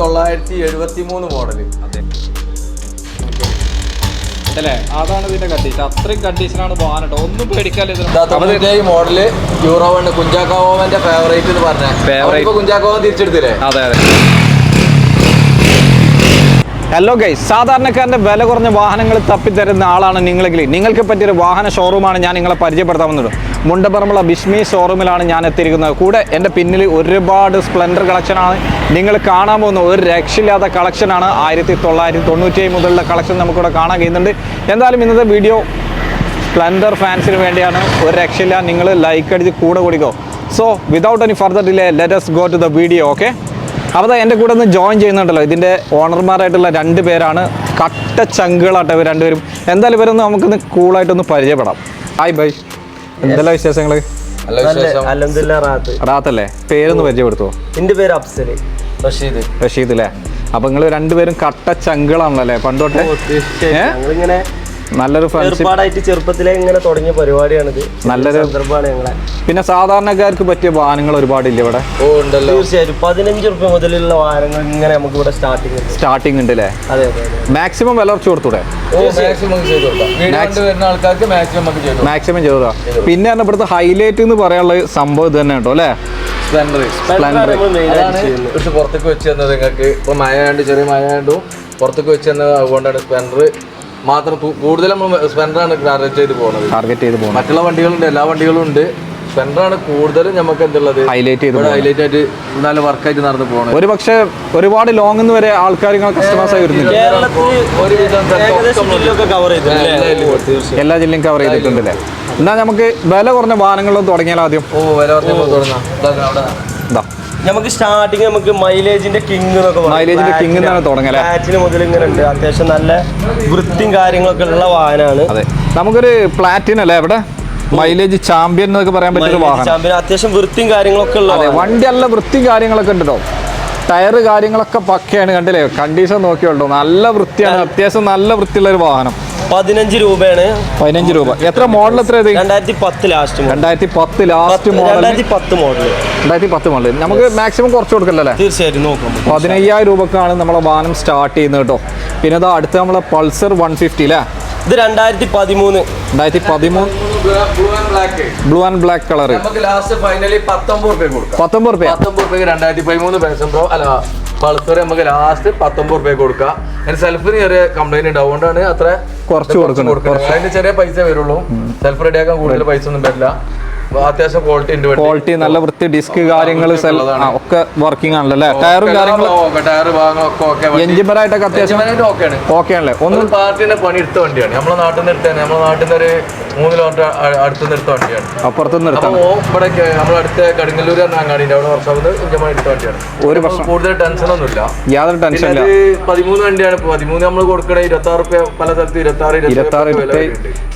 തൊള്ളായിരത്തി എഴുപത്തി മൂന്ന് മോഡൽ അല്ലേ? അതാണ് ഇതിന്റെ കണ്ടീഷൻ അത്രയും കണ്ടീഷനാണ് വാഹനം കേട്ടോ. ഒന്നും പേടിക്കാല്ല മോഡൽ യൂറോ വണ് കുഞ്ചാക്കോവന്റെ ഫേവറേറ്റ് എന്ന് പറഞ്ഞ. ഇപ്പൊ കുഞ്ചാക്കോവൻ തിരിച്ചെടുത്തില്ലേ? അതെ അതെ. ഹലോ ഗൈ സാധാരണക്കാരന്റെ വില കുറഞ്ഞ വാഹനങ്ങൾ തപ്പിത്തരുന്ന ആളാണ് നിങ്ങളെങ്കിൽ. നിങ്ങൾക്ക് പറ്റിയൊരു വാഹന ഷോറൂമാണ് ഞാൻ നിങ്ങളെ പരിചയപ്പെടുത്താൻ വന്നത്. മുണ്ടപ്പറമ്പുള്ള ബിഷ്മി ഷോറൂമിലാണ് ഞാൻ എത്തിയിരിക്കുന്നത്. കൂടെ എന്റെ പിന്നിൽ ഒരുപാട് സ്പ്ലെൻഡർ കളക്ഷനാണ് നിങ്ങൾ കാണാൻ പോകുന്ന ഒരു രക്ഷയില്ലാത്ത കളക്ഷനാണ് ആയിരത്തി തൊള്ളായിരത്തി തൊണ്ണൂറ്റി മുതലുള്ള കളക്ഷൻ നമുക്കിവിടെ കാണാൻ കഴിയുന്നുണ്ട്. എന്തായാലും ഇന്നത്തെ വീഡിയോ സ്പ്ലെൻഡർ ഫാൻസിന് വേണ്ടിയാണ്. ഒരു രക്ഷയില്ല നിങ്ങൾ ലൈക്ക് അടിച്ച് കൂടെ കൂടിക്കോ. So without any further delay let's go to the video okay അപ്പോൾ അതാ എന്റെ കൂടെ ഒന്ന് ജോയിൻ ചെയ്യുന്നുണ്ടല്ലോ. ഇതിന്റെ ഓണർമാരായിട്ടുള്ള രണ്ട് പേരാണ്. കട്ട ചങ്കുകളാട്ടോ ഇവർ രണ്ടുപേരും. എന്തായാലും ഇവരൊന്ന് നമുക്കൊന്ന് കൂളായിട്ടൊന്ന് പരിചയപ്പെടാം. ഹായ് ബൈ എന്തെല്ലാം വിശേഷങ്ങൾ റാത്തല്ലേ? പേരൊന്ന് പരിചയപ്പെടുത്തുമോ എന്റെ പേര് അഫ്സൽ റഷീദ്. റഷീദ് അല്ലേ അപ്പൊ നിങ്ങൾ രണ്ടുപേരും കട്ട ചങ്കളാണല്ലേ അല്ലേ പണ്ടോട്ടെ? നല്ലൊരു ഫ്രണ്ട്ഷിപ്പ് ചെറുപ്പത്തിലെ ഇങ്ങനെ തുടങ്ങിയ പരിപാടിയാണിത്. നല്ലൊരു- സന്ദർഭമാണ് ഞങ്ങളെ. പിന്നെ സാധാരണക്കാർക്ക് പറ്റിയ വാഹനങ്ങൾ ഒരുപാടില്ല ഇവിടെ? ഓ ഉണ്ടല്ലോ. തീർച്ചയായിട്ടും പതിനഞ്ച് റുപ്യ മുതലുള്ള വാഹനങ്ങൾ ഇങ്ങനെ നമുക്ക് ഇവിടെ സ്റ്റാർട്ടിംഗ് ഉണ്ട്. ഉണ്ട് അല്ലേ അതെ മാക്സിമം വില കുറച്ച് കൊടുത്തൂടെ? മാക്സിമം ചെയ്ത് പിന്നെ ഇവിടുത്തെ ഹൈലൈറ്റ് എന്ന് പറയാനുള്ള സംഭവം ഇത് തന്നെ കേട്ടോ അല്ലേ? പുറത്തേക്ക് വെച്ച് തന്നത് നിങ്ങൾക്ക്. ഇപ്പൊ മഴ ആയതുകൊണ്ട് ചെറിയ മഴ ആയതുകൊണ്ടും പുറത്തേക്ക് വെച്ച് തന്നത് അതുകൊണ്ടാണ് സ്പ്ലെൻഡർ മാത്രം കൂടുതൽ നമ്മൾ സ്പെൻഡറാണ് ടാർഗറ്റ് ചെയ്ത് പോകുന്നത് ടാർഗറ്റ് ചെയ്ത് പോകുന്നത് മറ്റുള്ള വണ്ടികളുണ്ട് എല്ലാ വണ്ടികളും ഉണ്ട്. സ്പെൻഡറാണ് കൂടുതലും നമുക്ക് എന്തുള്ളത്? ഹൈലൈറ്റ് ചെയ്ത് ഹൈലൈറ്റ് ആയിട്ട് നല്ല വർക്കായിട്ട് നടന്നു പോകണം ഒരു പക്ഷേ ഒരുപാട് ലോങ് എന്ന് വരെ ആൾക്കാർ കസ്റ്റമേഴ്സ് ആയി വരുന്നില്ല. എല്ലാ ജില്ലയും കവർ ചെയ്തിട്ടുണ്ട് അല്ലേ? എന്നാൽ നമുക്ക് വില കുറഞ്ഞ വാഹനങ്ങളും തുടങ്ങിയാൽ ആദ്യം. ഓ വില കുറഞ്ഞ തുടങ്ങാം. നമുക്ക് സ്റ്റാർട്ടിങ് നമുക്ക് മൈലേജിന്റെ കിങ് എന്നൊക്കെ മൈലേജിന്റെ Platinum. എന്നാണ് തുടങ്ങൽ. മുതൽ ഇങ്ങനെ ഉണ്ട്. അത്യാവശ്യം നല്ല വൃത്തിയും കാര്യങ്ങളൊക്കെ ഉള്ള വാഹനമാണ് അതെ. നമുക്കൊരു പ്ലാറ്റിൻ അല്ലേ ഇവിടെ? മൈലേജ് ചാമ്പ്യൻ എന്നൊക്കെ പറയാൻ പറ്റിയ വാഹനം. ചാമ്പ്യൻ അത്യാവശ്യം വൃത്തിയും കാര്യങ്ങളൊക്കെ ഉള്ള. വണ്ടി നല്ല വൃത്തിയും കാര്യങ്ങളൊക്കെ ഉണ്ട് ടയർ ടയറ് കാര്യങ്ങളൊക്കെ പക്കയാണ് കണ്ടില്ലേ? കണ്ടീഷൻ നോക്കിയോട്ടോ നല്ല വൃത്തിയാണ്. അത്യാവശ്യം നല്ല വൃത്തിയുള്ള ഒരു വാഹനം. പതിനഞ്ച് രൂപയാണ്. പതിനഞ്ച് രൂപ. എത്ര മോഡൽ എത്ര രണ്ടായിരത്തി പത്ത് ലാസ്റ്റ് രണ്ടായിരത്തി പത്ത് ലാസ്റ്റ് മോഡൽ രണ്ടായിരത്തി പത്ത് മോഡൽ രണ്ടായിരത്തി പത്ത് മോഡൽ നമുക്ക് മാക്സിമം കുറച്ച് കൊടുക്കല്ലേ തീർച്ചയായിട്ടും നോക്കാം. പതിനയ്യായിരം രൂപക്കാണ് നമ്മളെ വാഹനം സ്റ്റാർട്ട് ചെയ്യുന്നത് കേട്ടോ. പിന്നെ ഇതാ അടുത്ത നമ്മളെ പൾസർ വൺ ഫിഫ്റ്റി അല്ലേ ഇത് രണ്ടായിരത്തി പതിമൂന്ന്. രണ്ടായിരത്തി പതിമൂന്ന്. Blue and black blue and black colour നമുക്ക് ലാസ്റ്റ് ഫൈനലി പത്തൊമ്പത് രൂപ കൊടുക്കാം. പത്തൊമ്പത് രൂപ പത്തൊമ്പത് രൂപ രണ്ടായിരത്തി പതിമൂന്ന് പേഴ്സൺ പ്രോ അല്ല പൾസർ നമുക്ക് ലാസ്റ്റ് പത്തൊമ്പത് റുപ്യ കൊടുക്കാം. അതിന് സെൽഫിന് ചെറിയ കംപ്ലൈന്റ് ഉണ്ട്. അതുകൊണ്ടാണ് അത്ര കുറച്ച് കൊടുക്കുന്നത്. അതിന് ചെറിയ പൈസ വരുള്ളൂ. സെൽഫ് റെഡിയാക്കാൻ കൂടുതൽ പൈസ ഒന്നും വരില്ല. അത്യാവശ്യം ക്വാളിറ്റി നല്ല വൃത്തി ഡിസ്ക് കാര്യങ്ങൾ ഒക്കെ വർക്കിംഗ് ആണല്ലോ അല്ലേ? ടയറും കാര്യങ്ങളും ടയർ ഭാഗങ്ങളൊക്കെ ഓക്കെ അത്യാവശ്യം ഓക്കെ ആണല്ലേ? ഒന്ന് പാർട്ടിന്റെ പണി എടുത്ത വണ്ടിയാണ്. നമ്മളെ നാട്ടിൽ നിന്ന് നമ്മളെ നാട്ടിൽ നിന്ന് ഒരു മൂന്ന് കിലോമീറ്റർ അടുത്ത് നിർത്ത വണ്ടിയാണ്. അപ്പുറത്ത് നിർത്താം ഇവിടെ നമ്മുടെ അടുത്ത കടുങ്ങല്ലൂർ എന്ന അങ്ങാടിന്റെ അവിടെ വർഷം ഇഞ്ചമണി എടുത്ത വണ്ടിയാണ്. ഒരു അപ്പൊ വർഷം. കൂടുതൽ ടെൻഷൻ ഒന്നുമില്ല. യാതൊരു ടെൻഷൻ ഇല്ല. പതിമൂന്ന് വണ്ടിയാണ്. പതിമൂന്ന് നമ്മൾ കൊടുക്കണേ ഇരുപത്തി ആറ് റുപ്യ പല സ്ഥലത്ത് ഇരുപത്തി ആറ് ഇരുപത്തി ആറ് ഇരുപത്തി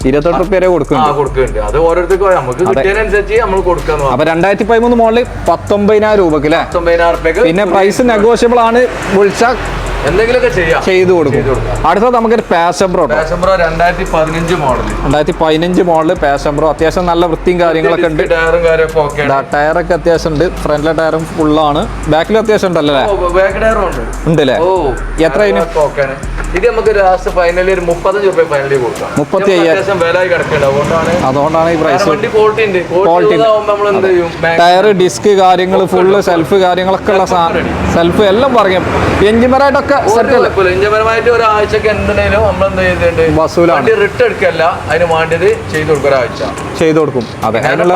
ഇരുപത്തെട്ട് റുപ്യ വരെ കൊടുക്കുന്നുണ്ട്. അത് ഓരോരുത്തർക്കും നമുക്ക് കിട്ടിയതിനനുസരിച്ച് നമ്മൾ പറഞ്ഞു അപ്പൊ രണ്ടായിരത്തി പതിമൂന്ന് മോഡൽ പത്തൊമ്പതിനായിരം രൂപക്ക് അല്ലേ പത്തൊമ്പതിനായിരം പിന്നെ പ്രൈസ് നെഗോഷ്യബിൾ ആണ്. വിളിച്ചാൽ എന്തെങ്കിലുമൊക്കെ ചെയ്യാം. ചെയ്തു കൊടുക്കും. അടുത്തത് നമുക്കൊരു പാഷൻ പ്രോ പാഷൻ പ്രോ രണ്ടായിരത്തി പതിനഞ്ച് മോഡൽ രണ്ടായിരത്തി പതിനഞ്ച് മോഡൽ പാഷൻ പ്രോ അത്യാവശ്യം നല്ല വൃത്തിയും കാര്യങ്ങളൊക്കെ ഉണ്ട്. ടയറും കാര്യമൊക്കെ ഓക്കെയാണ് ദാ ടയറൊക്കെ അത്യാവശ്യം ഉണ്ട്. ഫ്രണ്ടിലെ ടയറും ഫുള്ളാണ് ബാക്കിലും അത്യാവശ്യം ഉണ്ടല്ലേ? ബാക്ക് ടയറും ഉണ്ട്. ഉണ്ടല്ലേ? ഓ എത്ര ഇത് നമുക്ക് ലാസ്റ്റ് ഫൈനലി ഒരു മുപ്പത്തഞ്ച് റുപ്യ ഫൈനലി കൊടുക്കാം. മുപ്പത്തി അയ്യായിരം. വിലയായി വില കിടക്കുന്നുണ്ട്. അതുകൊണ്ടാണ് ഈ പ്രൈസ് വണ്ടി ക്വാളിറ്റി ഉണ്ട്. ക്വാളിറ്റി നമ്മൾ എന്ത് ചെയ്യും? ടയർ ഡിസ്ക് കാര്യങ്ങൾ ഫുള്ള് സെൽഫ് കാര്യങ്ങളൊക്കെ ഉള്ള സാധനം സെൽഫ് എല്ലാം പറയും. എഞ്ചിൻപരായിട്ടൊക്കെ ഒരാഴ്ചക്ക് നമ്മൾ എന്ത് ചെയ്തിട്ടുണ്ട്? വസൂലാണ്. റിട്ട് എടുക്കല്ല. അതിന് വേണ്ടത് ചെയ്ത് കൊടുക്കും ഒരാഴ്ച. ചെയ്തു കൊടുക്കും. അതെ. അതിനുള്ള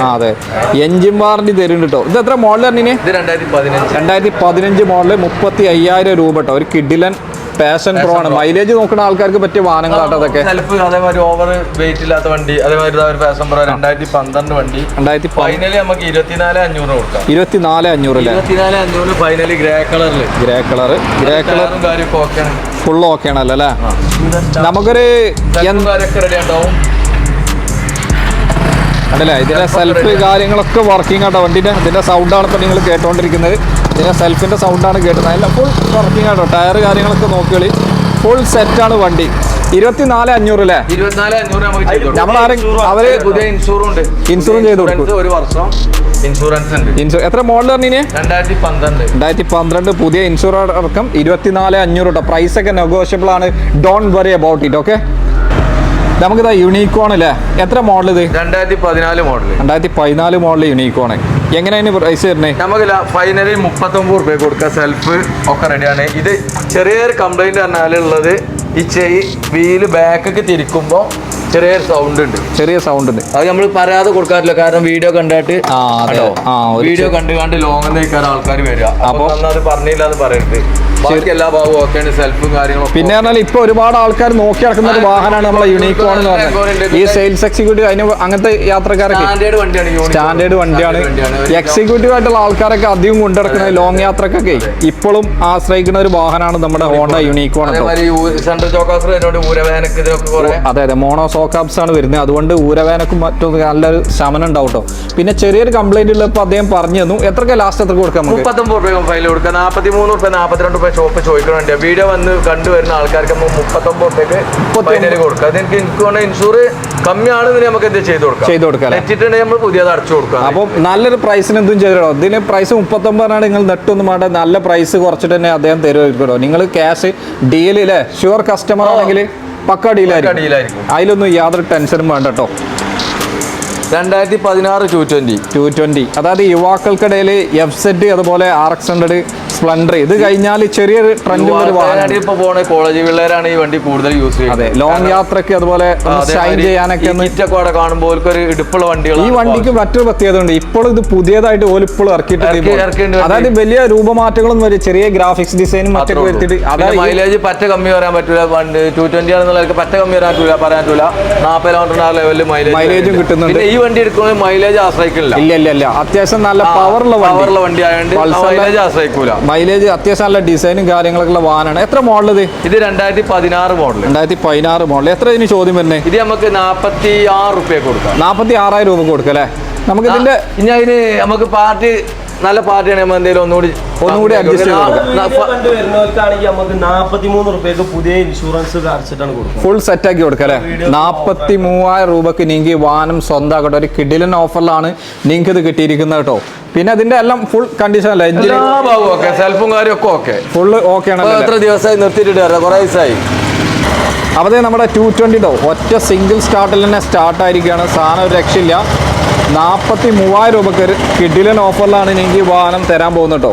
അതെ. എഞ്ചിൻ വാറണ്ടി തരുന്നുണ്ട് കേട്ടോ. ഇത് എത്ര മോഡൽ പറഞ്ഞിന് ഇത് രണ്ടായിരത്തി പതിനഞ്ച്. രണ്ടായിരത്തി പതിനഞ്ച് മോഡൽ മുപ്പത്തി അയ്യായിരം രൂപ കേട്ടോ. ഒരു കിഡിലൻ പാഷൻ പ്രോ ആണ്. മൈലേജ് നോക്കുന്ന ആൾക്കാർക്ക് പറ്റിയ വാഹനങ്ങളാട്ടോ അതൊക്കെ. അതേമാതിരി ഓവർ വെയിറ്റ് ഇല്ലാത്ത വണ്ടി അതേമാതിരി ഒരു ഫാഷൻ പ്രോ രണ്ടായിരത്തി പന്ത്രണ്ട് വണ്ടി. രണ്ടായിരത്തി ഫൈനലി നമുക്ക് ഇരുപത്തിനാല് അഞ്ഞൂറ് കൊടുക്കാം. ഇരുപത്തി നാല് അഞ്ഞൂറ് ഇരുപത്തിനാല് അഞ്ഞൂറ് ഫൈനലി ഗ്രേ കളറിൽ ഗ്രേ കളർ ഗ്രേ കളർ കാര്യമൊക്കെ ഓക്കെയാണ് ഫുൾ ഓക്കെ ആണല്ലോ അല്ലേ? നമുക്കൊരു കാര്യമൊക്കെ റെഡി ഉണ്ടാവും കണ്ടല്ലേ? ഇതിന്റെ സെൽഫ് കാര്യങ്ങളൊക്കെ വർക്കിംഗ് ആട്ടോ. വണ്ടിന്റെ ഇതിന്റെ സൗണ്ടാണ് ഇപ്പൊ നിങ്ങൾ കേട്ടോണ്ടിരിക്കുന്നത്. ഇതിന്റെ സെൽഫിന്റെ സൗണ്ടാണ് കേട്ടത്. അതിൽ ഫുൾ വർക്കിംഗ് ആട്ടോ. ടയർ കാര്യങ്ങളൊക്കെ നോക്കിയോളി ഫുൾ സെറ്റാണ് വണ്ടി. ഇരുപത്തിനാല് അഞ്ഞൂറ് അല്ലേ അവർ പുതിയ ഇൻഷൂറും ഉണ്ട്. ഇൻഷൂറും ചെയ്ത് കൊടുക്കും. ഇൻഷുറൻസ് ഒരു വർഷം ഇൻഷുറൻസ് ഉണ്ട്. എത്ര മോഡൽ പറഞ്ഞിന്? രണ്ടായിരത്തി പന്ത്രണ്ട് രണ്ടായിരത്തി പന്ത്രണ്ട് പുതിയ ഇൻഷുറൻസ് അടക്കം ഇരുപത്തിനാല് അഞ്ഞൂറ് കേട്ടോ പ്രൈസ് ഒക്കെ നെഗോഷ്യബിൾ ആണ്. Don't worry about it okay നമുക്കിതാ യൂണിക്കോൺ അല്ലേ എത്ര മോഡൽ ഇത്? രണ്ടായിരത്തി പതിനാല് മോഡൽ രണ്ടായിരത്തി പതിനാല് മോഡൽ യുണീക്കോൺ എങ്ങനെയാണ് പ്രൈസ് വരുന്നത് നമുക്ക് ഫൈനലി മുപ്പത്തൊമ്പത് റുപ്യ കൊടുക്കുക സെൽഫ് ഒക്കെ റെഡിയാണ് ഇത് ചെറിയൊരു കംപ്ലൈന്റ് പറഞ്ഞാലുള്ളത് ഈ ചെയി വീൽ ബാക്കൊക്കെ തിരിക്കുമ്പോൾ ചെറിയൊരു സൗണ്ട് ഉണ്ട്. ചെറിയ സൗണ്ട് ഉണ്ട്. അത് നമ്മൾ പറയാതെ കൊടുക്കാറില്ല. കാരണം വീഡിയോ കണ്ടിട്ട്. വീഡിയോ കണ്ടു? കണ്ട് ലോങ് നിൽക്കാൻ ആൾക്കാർ വരിക. അപ്പോൾ അപ്പൊ- അത് പറഞ്ഞില്ല എന്ന് പറയരുത്. ബാക്കി എല്ലാ ഭാഗവും ഓക്കെയാണ് സെൽഫും കാര്യങ്ങളും പിന്നെ പറഞ്ഞാൽ ഇപ്പൊ ഒരുപാട് ആൾക്കാർ നോക്കി നടക്കുന്ന ഒരു വാഹനമാണ് നമ്മളെ യൂണിക്കോൺ എന്ന് പറഞ്ഞത് ഈ സെയിൽസ് എക്സിക്യൂട്ടീവ് അതിന് അങ്ങനത്തെ യാത്രക്കാരൊക്കെ സ്റ്റാൻഡേർഡ് വണ്ടിയാണ് എക്സിക്യൂട്ടീവ് ആയിട്ടുള്ള ആൾക്കാരൊക്കെ അധികം കൊണ്ടിടക്കുന്ന ലോങ് യാത്രക്കൊക്കെ ഇപ്പോഴും ആശ്രയിക്കുന്ന ഒരു വാഹനമാണ് നമ്മുടെ ഹോണ്ട യൂണിക്കോൺ അതെ അതെ. മോണോ സോക്കാബ്സ് ആണ് വരുന്നത്. അതുകൊണ്ട് ഊരവേനക്കും മറ്റും നല്ലൊരു ശമനം ഉണ്ടാവും കേട്ടോ പിന്നെ ചെറിയൊരു കംപ്ലൈന്റ് ഉള്ളപ്പോൾ അദ്ദേഹം പറഞ്ഞു തന്നു. എത്രക്കെ ലാസ്റ്റ് എത്ര കൊടുക്കാം മുപ്പത്തൊമ്പത് രൂപ ഫൈൽ കൊടുക്കാം നാൽപ്പത്തി മൂന്ന് രൂപ നാൽപ്പത്തിരണ്ട് ഷോപ്പ് ചോദിക്കണുണ്ട് വീഡിയോ വന്ന് കണ്ടുവരുന്ന ആൾക്കാർക്ക് നമ്മൾ മുപ്പത്തൊമ്പത് റുപ്യക്ക് ഫൈനൽ കൊടുക്കുക അതെനിക്ക് എനിക്ക് വേണ്ട ഇൻഷൂർ കമ്മിയാണെന്ന് നമുക്ക് എന്ത് ചെയ്ത് കൊടുക്കാം? ചെയ്ത് കൊടുക്കാം വെച്ചിട്ടുണ്ടെങ്കിൽ നമ്മൾ പുതിയത് അടച്ചു കൊടുക്കാം. അപ്പോൾ നല്ലൊരു പ്രൈസിന് എന്തും ചെയ്തിടോ ഇതിന് പ്രൈസ് മുപ്പത്തൊമ്പതിനാണ് നിങ്ങൾ നെട്ടൊന്നും വേണ്ട നല്ല പ്രൈസ് കുറച്ചിട്ട് തന്നെ അദ്ദേഹം തരുമായിരിക്കും നിങ്ങൾ ക്യാഷ് ഡീലില്ലേ ഷുവർ കസ്റ്റമർ ആണെങ്കിൽ പക്ക ഡീലായിരിക്കും അതിലൊന്നും യാതൊരു ടെൻഷനും വേണ്ട കേട്ടോ. രണ്ടായിരത്തി പതിനാറ് ടു ട്വന്റി ടു ട്വന്റി അതായത് യുവാക്കൾക്കിടയിൽ എഫ് സെറ്റ് അതുപോലെ ആർ എക്സ് ഹൺഡ്രഡ് സ്പ്ലെൻഡർ ഇത് കഴിഞ്ഞാൽ ചെറിയൊരു ട്രെൻഡ് ഒരു പോണ കോളേജ് പിള്ളേരാണ് ഈ വണ്ടി കൂടുതൽ യൂസ് ചെയ്യുന്നത്. അതെ ലോങ് യാത്രയ്ക്ക് അതുപോലെ ഷൈൻ ചെയ്യാനൊക്കെ അവിടെ കാണുമ്പോൾ ഒരു ഇടുപ്പുള്ള വണ്ടികൾ ഈ വണ്ടിക്ക് മറ്റൊരു പ്രത്യേകത ഉണ്ട് ഇപ്പോൾ ഇത് പുതിയതായിട്ട് ഓലിപ്പോൾ ഇറക്കിയിട്ട് ഇറക്കിയിട്ടുണ്ട്. അതായത് വലിയ രൂപമാറ്റങ്ങളും വരും ചെറിയ ഗ്രാഫിക്സ് ഡിസൈനും മറ്റൊക്കെ വരുത്തിയിട്ട് അതായത് മൈലേജ് പറ്റ കമ്മി വരാൻ പറ്റൂല. വണ്ടി ടു ട്വന്റി ആണെന്നുള്ളവർക്ക് പറ്റ കമ്മി വരാൻ പറ്റൂല പറയാൻ പറ്റൂല. നാൽപ്പത് കിലോമീറ്റർ ആ ലെവലിൽ മൈലേജ് മൈലേജും കിട്ടുന്നുണ്ട്. ഈ വണ്ടി എടുക്കുമ്പോൾ മൈലേജ് ആശ്രയിക്കില്ല. ഇല്ല ഇല്ല ഇല്ല. അത്യാവശ്യം നല്ല പവറുള്ള പവറുള്ള വണ്ടി. ആയതുകൊണ്ട് മൈലേജ് ആശ്രയിക്കൂല. മൈലേജ് അത്യാവശ്യം നല്ല ഡിസൈനും കാര്യങ്ങളൊക്കെ ഉള്ള വാഹനമാണ്. എത്ര മോഡൽ ഇത്? ഇത് രണ്ടായിരത്തി പതിനാറ് മോഡൽ രണ്ടായിരത്തി പതിനാറ് മോഡൽ എത്ര ഇതിന് ചോദ്യം വരുന്നത് ഇത് നമുക്ക് നാപ്പത്തി ആറ് റുപ്യ കൊടുക്കാം. നാൽപ്പത്തി ആറായിരം രൂപ കൊടുക്കാം അല്ലേ? നമുക്ക് ഇതിന്റെ ഇനി അതിന് നമുക്ക് പാർട്ടി നല്ല പാർട്ടിയാണ് നമ്മൾ എന്തെങ്കിലും ഒന്നുകൂടി ഒന്നുകൂടി അഡ്ജസ്റ്റ് വരുന്നവർക്കാണെങ്കിൽ നമുക്ക് റുപ്യക്ക് പുതിയ ഇൻഷുറൻസ് അടച്ചിട്ടാണ് ഫുൾ സെറ്റ് ആക്കി കൊടുക്കാം അല്ലേ? നാപ്പത്തി മൂവായിരം രൂപക്ക് നിങ്ങൾക്ക് വാഹനം സ്വന്തമാക്കട്ടെ. ഒരു കിഡിലൻ ഓഫറിലാണ് നിങ്ങൾക്ക് ഇത് കിട്ടിയിരിക്കുന്നത് കേട്ടോ. പിന്നെ അതിന്റെ എല്ലാം ഫുൾ കണ്ടീഷൻ അല്ല? എഞ്ചിൻ ഭാഗവും ഓക്കെ സെൽഫും കാര്യമൊക്കെ ഓക്കെ ഫുള്ള് ഓക്കെ ആണ് എത്ര ദിവസമായി നിർത്തിയിട്ടിട്ട് കുറെ ദിവസമായി. അപ്പോൾ നമ്മുടെ ടു ട്വന്റി ഡോ ഒറ്റ സിംഗിൾ സ്റ്റാർട്ടിൽ തന്നെ സ്റ്റാർട്ട് ആയിരിക്കുകയാണ്. സാധനം ഒരു രക്ഷയില്ല. നാൽപ്പത്തി മൂവായിരം രൂപക്ക് ഒരു കിഡിലൻ ഓഫറിലാണ് എനിക്ക് ഈ വാഹനം തരാൻ പോകുന്നത് കേട്ടോ.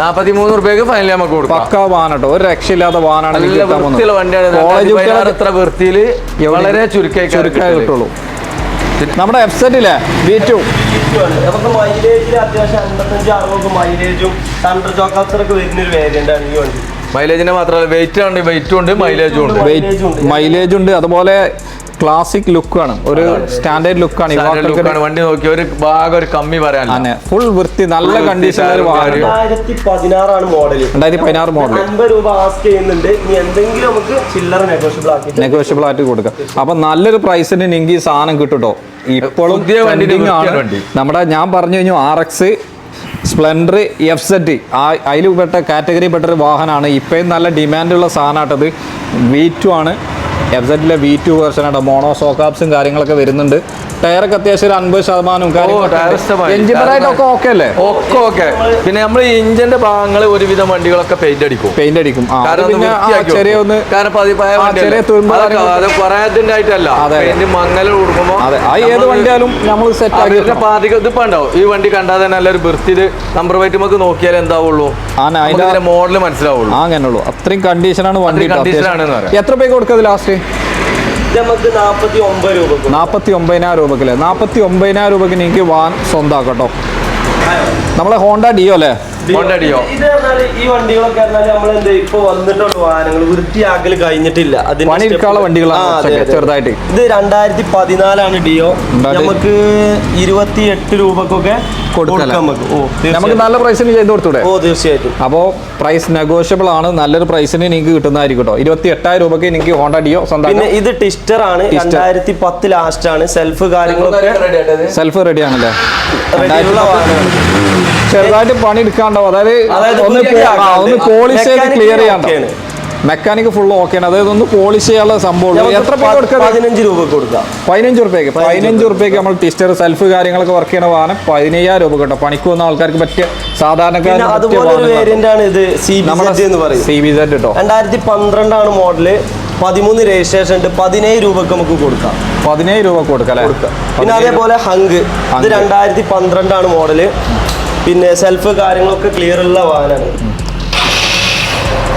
നാൽപ്പത്തി മൂന്ന് റുപ്യക്ക് ഫൈനലി നമുക്ക് കൊടുക്കാം. പക്ക വാഹനം കേട്ടോ. ഒരു രക്ഷയില്ലാത്ത വാഹനമാണ് വണ്ടിയാണ്. വളരെ ചുരുക്കായി ചുരുക്കമായി കിട്ടുള്ളൂ. നമ്മുടെ എഫ്സെറ്റില്ലേ ബി ടു നമുക്ക് മൈലേജിൽ അത്യാവശ്യം അൻപത്തഞ്ച് അറുപത് മൈലേജും തണ്ടർ ചോക്കാസറൊക്കെ വരുന്ന ഒരു വേരിയന്റ് ആണ് ഈ വണ്ടി. മൈലേജിനെ മാത്രമല്ല വെയിറ്റ് ഉണ്ട് വെയിറ്റും ഉണ്ട് മൈലേജും ഉണ്ട്. മൈലേജ് ഉണ്ട്. അതുപോലെ ക്ലാസിക് ലുക്കാണ് ഒരു സ്റ്റാൻഡേർഡ് ലുക്കാണ് ലുക്കാണ് വണ്ടി നോക്കി ഒരു ഭാഗം ഒരു കമ്മി പറയാനില്ല. ഫുൾ വൃത്തി നല്ല കണ്ടീഷൻ രണ്ടായിരത്തി പതിനാറാണ് മോഡൽ രണ്ടായിരത്തി പതിനാറ് മോഡൽ അൻപത് രൂപ ആസ്ക് ചെയ്യുന്നുണ്ട്. ഇനി എന്തെങ്കിലും നമുക്ക് ചില്ലറ നെഗോഷ്യബിൾ ആക്കി നെഗോഷ്യബിൾ ആയിട്ട് കൊടുക്കാം. അപ്പൊ നല്ലൊരു പ്രൈസിന് നിങ്ങൾക്ക് ഈ സാധനം കിട്ടുട്ടോ? ഇപ്പോഴും പുതിയ ആണ്. വണ്ടി. നമ്മുടെ ഞാൻ പറഞ്ഞു കഴിഞ്ഞു R X Splendor F set ആ അതിൽ പെട്ട കാറ്റഗറി പെട്ട ഒരു വാഹനമാണ്. ഇപ്പോഴും നല്ല ഡിമാൻഡുള്ള സാധനമായിട്ടത് വി ടു ആണ്. എഫ് സെറ്റിലെ വി ടു വേർഷനാണ് മോണോ സോക്കാപ്സും കാര്യങ്ങളൊക്കെ വരുന്നുണ്ട്. ടയറൊക്കെ അത്യാവശ്യം ഒരു അൻപത് ഇഷ്ടമായി. എഞ്ചിനറായിട്ടൊക്കെ ഓക്കെ അല്ലേ? ഒക്കെ ഓക്കെ പിന്നെ നമ്മൾ ഇഞ്ചിന്റെ ഭാഗങ്ങൾ ഒരുവിധം വണ്ടികളൊക്കെ പെയിന്റ് അടിക്കും. പെയിന്റ് അടിക്കും. ചെറിയ ഒന്ന് കാരണം അത് ആയിട്ടല്ല. പെയിന്റ് മങ്ങൽ കൊടുക്കുമ്പോ ഏത് വണ്ടിയാലും നമ്മൾ സെറ്റ് ആക്കി പാതിക ഇതിപ്പോ ഉണ്ടാവും ഈ വണ്ടി കണ്ടാൽ തന്നെ നല്ലൊരു വൃത്തിയിൽ നമ്പർ പ്ലേറ്റ് നമുക്ക് നോക്കിയാൽ എന്താവുള്ളൂ മോഡൽ മനസ്സിലാവുള്ളൂ. അങ്ങനെയുള്ളൂ. അത്രയും കണ്ടീഷനാണ് വണ്ടി പറയാം. എത്ര പേക്ക് കൊടുക്കുന്നത് ലാസ്റ്റ് ഇത് നമുക്ക് നാൽപ്പത്തി ഒമ്പത് രൂപ നാൽപ്പത്തി ഒമ്പതിനായിരം രൂപക്കല്ലേ? നാൽപ്പത്തി ഒമ്പതിനായിരം രൂപക്ക് നിങ്ങൾക്ക് വാൻ സ്വന്തമാക്കട്ടോ നമ്മളെ ഹോണ്ട ഡിയോ അല്ലേ? Honda Dio. ഇത് പറഞ്ഞാൽ ഈ വണ്ടികളൊക്കെ പറഞ്ഞാൽ നമ്മൾ എന്ത് ഇപ്പൊ വന്നിട്ടുള്ള വാഹനങ്ങൾ വൃത്തിയാക്കൽ കഴിഞ്ഞിട്ടില്ല. അതിനുള്ള വണ്ടികളാണ് ചെറുതായിട്ട്. ഇത് രണ്ടായിരത്തി പതിനാലാണ് ഡിയോ നമുക്ക് ഇരുപത്തി എട്ട് രൂപക്കൊക്കെ നമുക്ക്. നല്ല പ്രൈസിന് ചെയ്ത് കൊടുത്തൂടെ? ഓ തീർച്ചയായിട്ടും. അപ്പോ പ്രൈസ് നെഗോഷ്യബിൾ ആണ്. നല്ലൊരു പ്രൈസിന് നിങ്ങൾക്ക് കിട്ടുന്നതായിരിക്കും കേട്ടോ. ഇരുപത്തി എട്ടായിരം രൂപക്ക് നിങ്ങൾക്ക് ഹോണ്ട ഡിയോ പിന്നെ ഇത് ടിസ്റ്റർ ആണ്. രണ്ടായിരത്തി പത്ത് ലാസ്റ്റ് ആണ്. സെൽഫ് കാര്യങ്ങളൊക്കെ സെൽഫ് റെഡി ആണല്ലേ? ചെറുതായിട്ട് പണി എടുക്കാണ്ടാവും അതായത് അതായത് ഒന്ന് ഒന്ന് പോളിഷ് ചെയ്ത് ക്ലിയർ ചെയ്യാണ്ടോ മെക്കാനിക് ഫുൾ ഓക്കെ ആണ്. അതായത് ഒന്ന് പോളിഷ് ചെയ്യാനുള്ള സംഭവം എത്ര പതിനഞ്ച് രൂപ കൊടുക്കാം. പതിനഞ്ച് റുപ്യക്ക് പതിനഞ്ച് റുപ്യക്ക് നമ്മൾ ടിസ്റ്റർ സെൽഫ് കാര്യങ്ങളൊക്കെ വർക്ക് ചെയ്യണ വാഹനം പതിനയ്യായിരം രൂപ കേട്ടോ. പണിക്ക് വന്ന ആൾക്കാർക്ക് പറ്റിയ സാധാരണക്കാരാണ്. ഇത് സി ബി സെഡ് കേട്ടോ രണ്ടായിരത്തി പന്ത്രണ്ടാണ് മോഡൽ പതിമൂന്ന് രജിസ്ട്രേഷൻ ഉണ്ട്. പതിനേഴ് രൂപക്ക് നമുക്ക് കൊടുക്കാം. പതിനേഴ് രൂപ കൊടുക്കാം പിന്നെ അതേപോലെ ഹങ്ക് ഇത് ഹങ്ക്. രണ്ടായിരത്തി പന്ത്രണ്ടാണ് മോഡൽ പിന്നെ സെൽഫ് കാര്യങ്ങളൊക്കെ ക്ലിയർ ഉള്ള വാഹനമാണ്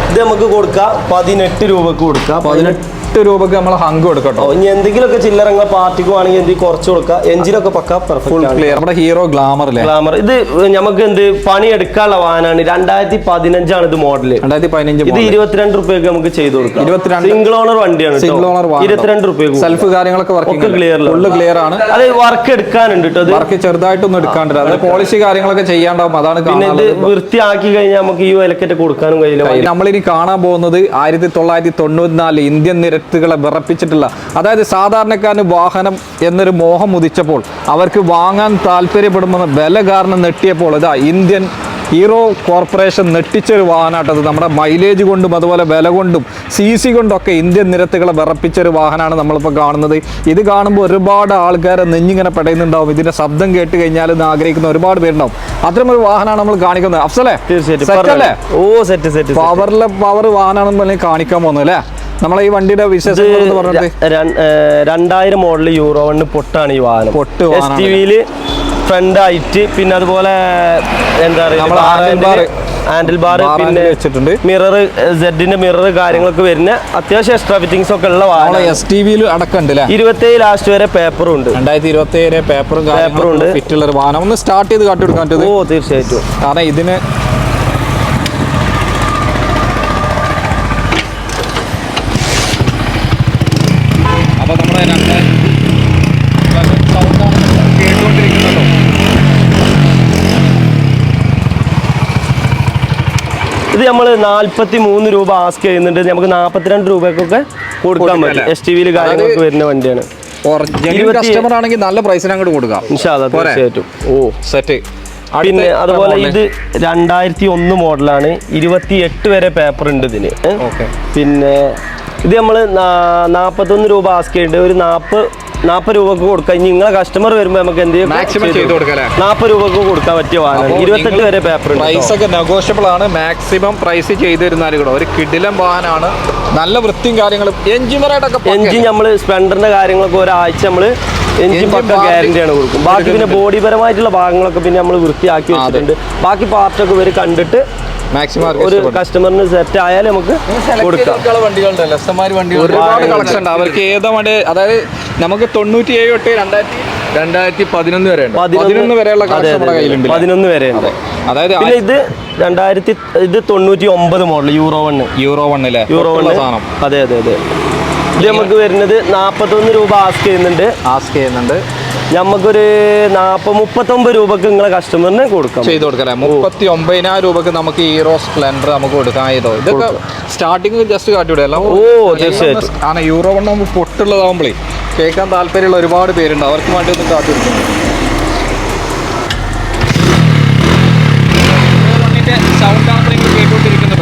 ഇത് നമുക്ക് കൊടുക്കാം. പതിനെട്ട് രൂപക്ക് കൊടുക്കാം. പതിനെട്ട് രൂപക്ക് നമ്മൾ ഹങ്ക് കൊടുക്കട്ടോ. ഇനി എന്തെങ്കിലുമൊക്കെ ചില്ലറങ്ങൾ പാർട്ടിക്ക് വേണമെങ്കിൽ എന്തെങ്കിലും കുറച്ച് കൊടുക്കുക എഞ്ചിനൊക്കെ പക്ക ഫുൾ ക്ലിയർ നമ്മുടെ ഹീറോ ഗ്ലാമർ ഗ്ലാമർ ഇത് നമുക്ക് എന്ത് പണി എടുക്കാനുള്ള വാഹനമാണ് രണ്ടായിരത്തി പതിനഞ്ചാണ് ഇത് മോഡൽ രണ്ടായിരത്തി പതിനഞ്ച് ഇത് ഇരുപത്തിരണ്ട് റുപ്യക്ക് നമുക്ക് ചെയ്തു കൊടുക്കാം. ഇരുപത്തിരണ്ട്. സിംഗിൾ ഓണർ വണ്ടിയാണ്. സിംഗിൾ ഓണർ ഇരുപത്തിരണ്ട് റുപ്യക്ക് സെൽഫ് കാര്യങ്ങളൊക്കെ വർക്ക് ക്ലിയർ ഫുള്ള് ക്ലിയർ ആണ്. അത് വർക്ക് എടുക്കാനുണ്ട് കേട്ടോ വർക്ക് ചെറുതായിട്ടൊന്നും എടുക്കാണ്ട് അത് പോളിഷി കാര്യങ്ങളൊക്കെ ചെയ്യാണ്ടാവും. അതാണ് പിന്നെ ഇത് വൃത്തിയാക്കി കഴിഞ്ഞാൽ നമുക്ക് ഈ വിലക്കറ്റ് കൊടുക്കാനും കഴിയില്ല നമ്മളിനി കാണാൻ പോകുന്നത് ആയിരത്തി തൊള്ളായിരത്തി തൊണ്ണൂറ്റിനാല് ഇന്ത്യൻ നിരത്തുകളെ വിറപ്പിച്ചിട്ടുള്ള അതായത് സാധാരണക്കാരന് വാഹനം എന്നൊരു മോഹം ഉദിച്ചപ്പോൾ അവർക്ക് വാങ്ങാൻ താല്പര്യപ്പെടുമെന്ന് വില കാരണം നെട്ടിയപ്പോൾ ഇതാ ഇന്ത്യൻ ഹീറോ കോർപ്പറേഷൻ നെട്ടിച്ചൊരു വാഹനമാട്ടത് നമ്മുടെ മൈലേജ് കൊണ്ടും അതുപോലെ വില കൊണ്ടും സി സി കൊണ്ടൊക്കെ ഇന്ത്യൻ നിരത്തുകളെ വിറപ്പിച്ചൊരു വാഹനമാണ് നമ്മളിപ്പോൾ കാണുന്നത്. ഇത് കാണുമ്പോൾ ഒരുപാട് ആൾക്കാരെ നെഞ്ഞിങ്ങനെ പെടയുന്നുണ്ടാവും. ഇതിന്റെ ശബ്ദം കേട്ട് കഴിഞ്ഞാൽ എന്ന് ആഗ്രഹിക്കുന്ന ഒരുപാട് പേരുണ്ടാവും. അത്തരമൊരു വാഹനമാണ് നമ്മൾ കാണിക്കുന്നത്. അഫ്സലേ? തീർച്ചയായിട്ടും. ഓ സെറ്റ് സെറ്റ് പവറിലെ പവർ വാഹനമാണെന്ന് പറഞ്ഞാൽ കാണിക്കാൻ പോകുന്നു അല്ലേ? നമ്മളെ ഈ വണ്ടിയുടെ പറഞ്ഞത് രണ്ടായിരം മോഡൽ യൂറോ വണ് പൊട്ടാണ് ഈ വാഹനം. പൊട്ട് എസ് ടി വിയിൽ ഫ്രണ്ട് ഹൈറ്റ് പിന്നെ അതുപോലെ എന്താ പറയുക ഹാൻഡിൽ ബാർ പിന്നെ വെച്ചിട്ടുണ്ട്. മിറർ സെഡിന്റെ മിറർ കാര്യങ്ങളൊക്കെ വരുന്ന അത്യാവശ്യം എക്സ്ട്രാ ഫിറ്റിംഗ്സ് ഒക്കെ ഉള്ള വാഹനം എസ് ടി വിയിൽ അടക്കമുണ്ട് ഇരുപത്തി ഇരുപത്തേഴ് ലാസ്റ്റ് വരെ പേപ്പറും ഉണ്ട്. രണ്ടായിരത്തി ഇരുപത്തി ഏഴ് പേപ്പറും പേപ്പറും ഉണ്ട്. ഫിറ്റുള്ള ഒരു വാഹനം. ഒന്ന് സ്റ്റാർട്ട് ചെയ്ത് കാട്ടി കൊടുക്കാൻ ഓ തീർച്ചയായിട്ടും. കാരണം ഇതിന് സൗണ്ടാണ് ഇത് നമ്മൾ നാല്പത്തി മൂന്ന് രൂപ ആസ്ക് ചെയ്യുന്നുണ്ട്. നമുക്ക് നാൽപ്പത്തിരണ്ട് രൂപക്കൊക്കെ കൊടുക്കാൻ പറ്റും? എസ് ടി വിയിൽ കാര്യങ്ങളൊക്കെ വരുന്ന വണ്ടിയാണ്. കസ്റ്റമർ ആണെങ്കിൽ നല്ല പ്രൈസിന് അങ്ങോട്ട് കൊടുക്കാം? തീർച്ചയായിട്ടും. ഓ സെറ്റ് പിന്നെ അതുപോലെ ഇത് രണ്ടായിരത്തി ഒന്ന് മോഡലാണ് ഇരുപത്തി എട്ട് വരെ പേപ്പർ ഉണ്ട് ഇതിന്? പിന്നെ ഇത് നമ്മൾ നാൽപ്പത്തൊന്ന് രൂപ ആസ്ക് ചെയ്യേണ്ടത് ഒരു നാൽപ്പത് നാൽപ്പത് രൂപക്ക് കൊടുക്കാം. ഇനി നിങ്ങളെ കസ്റ്റമർ വരുമ്പോൾ നമുക്ക് എന്ത്? നാൽപ്പത് രൂപക്ക് കൊടുക്കാൻ പറ്റിയ വാഹനം. ഇരുപത്തെട്ട് വരെ പേപ്പർ ഉണ്ട് പ്രൈസ് ഒക്കെ നെഗോഷ്യബിൾ ആണ്. മാക്സിമം പ്രൈസ് ചെയ്ത് തരുന്നാലും കൂടെ ഒരു കിടിലം വാഹനമാണ്. നല്ല വൃത്തിയും കാര്യങ്ങളും. എഞ്ചിനറായിട്ടൊക്കെ എഞ്ചിൻ നമ്മൾ സ്പ്ലെൻഡറിന്റെ കാര്യങ്ങളൊക്കെ ഒരാഴ്ച നമ്മൾ എഞ്ചിൻ Engine പക്ക ഗ്യാരണ്ടിയാണ് കൊടുക്കും ബാക്കി പിന്നെ ബോഡി പരമായിട്ടുള്ള ഭാഗങ്ങളൊക്കെ പിന്നെ നമ്മൾ വൃത്തിയാക്കി വെച്ചിട്ടുണ്ട്. ബാക്കി പാർട്ടൊക്കെ ഇവർ കണ്ടിട്ട് മാക്സിമം ഒരു കസ്റ്റമറിന് സെറ്റ് ആയാലും നമുക്ക് കൊടുക്കാം. വണ്ടികളുണ്ട് എസ്എംആർ വണ്ടികൾ ഒരുപാട് കളക്ഷൻ ഉണ്ട്. അവർക്ക് ഏതാ വണ്ടി അതായത് നമുക്ക് തൊണ്ണൂറ്റി ഏഴ് തൊട്ട് രണ്ടായിരത്തി രണ്ടായിരത്തി പതിനൊന്ന് വരെ പതിനൊന്ന് വരെയുള്ള നമ്മുടെ കയ്യിലുണ്ട് പതിനൊന്ന് വരെ അതായത് പിന്നെ ഇത് രണ്ടായിരത്തി ഇത് തൊണ്ണൂറ്റി ഒമ്പത് മോഡൽ യൂറോ വണ് യൂറോ വണ്ണിലെ യൂറോ വണ് സാധനം. അതെ അതെ അതെ. ഇത് നമുക്ക് വരുന്നത് നാൽപ്പത്തൊന്ന് രൂപ ആസ്ക് ചെയ്യുന്നുണ്ട്. ആസ്ക് ചെയ്യുന്നുണ്ട്. നമുക്കൊരു നാൽപ്പത് മുപ്പത്തൊമ്പത് രൂപക്ക് നിങ്ങളെ കസ്റ്റമറിന് കൊടുക്കാം. ചെയ്ത് കൊടുക്കാം മുപ്പത്തി ഒമ്പതിനായിരം രൂപക്ക് നമുക്ക് ഹീറോ സ്പ്ലെൻഡർ നമുക്ക് കൊടുക്കാൻ ചെയ്തോ ഇതൊക്കെ സ്റ്റാർട്ടിങ് ജസ്റ്റ് കാട്ടിവിടെ അല്ല ഓ, തീർച്ചയായിട്ടും. ആണ്. യൂറോ വണ്ണം നമുക്ക് പൊട്ടുള്ളതാകുമ്പോഴേ കേൾക്കാൻ താല്പര്യമുള്ള ഒരുപാട് പേരുണ്ട്. അവർക്ക് വേണ്ടി ഒന്ന് കാട്ടി കൊടുക്കും സൗണ്ടാണ് നിങ്ങൾ കേട്ടുകൊണ്ടിരിക്കുന്നത്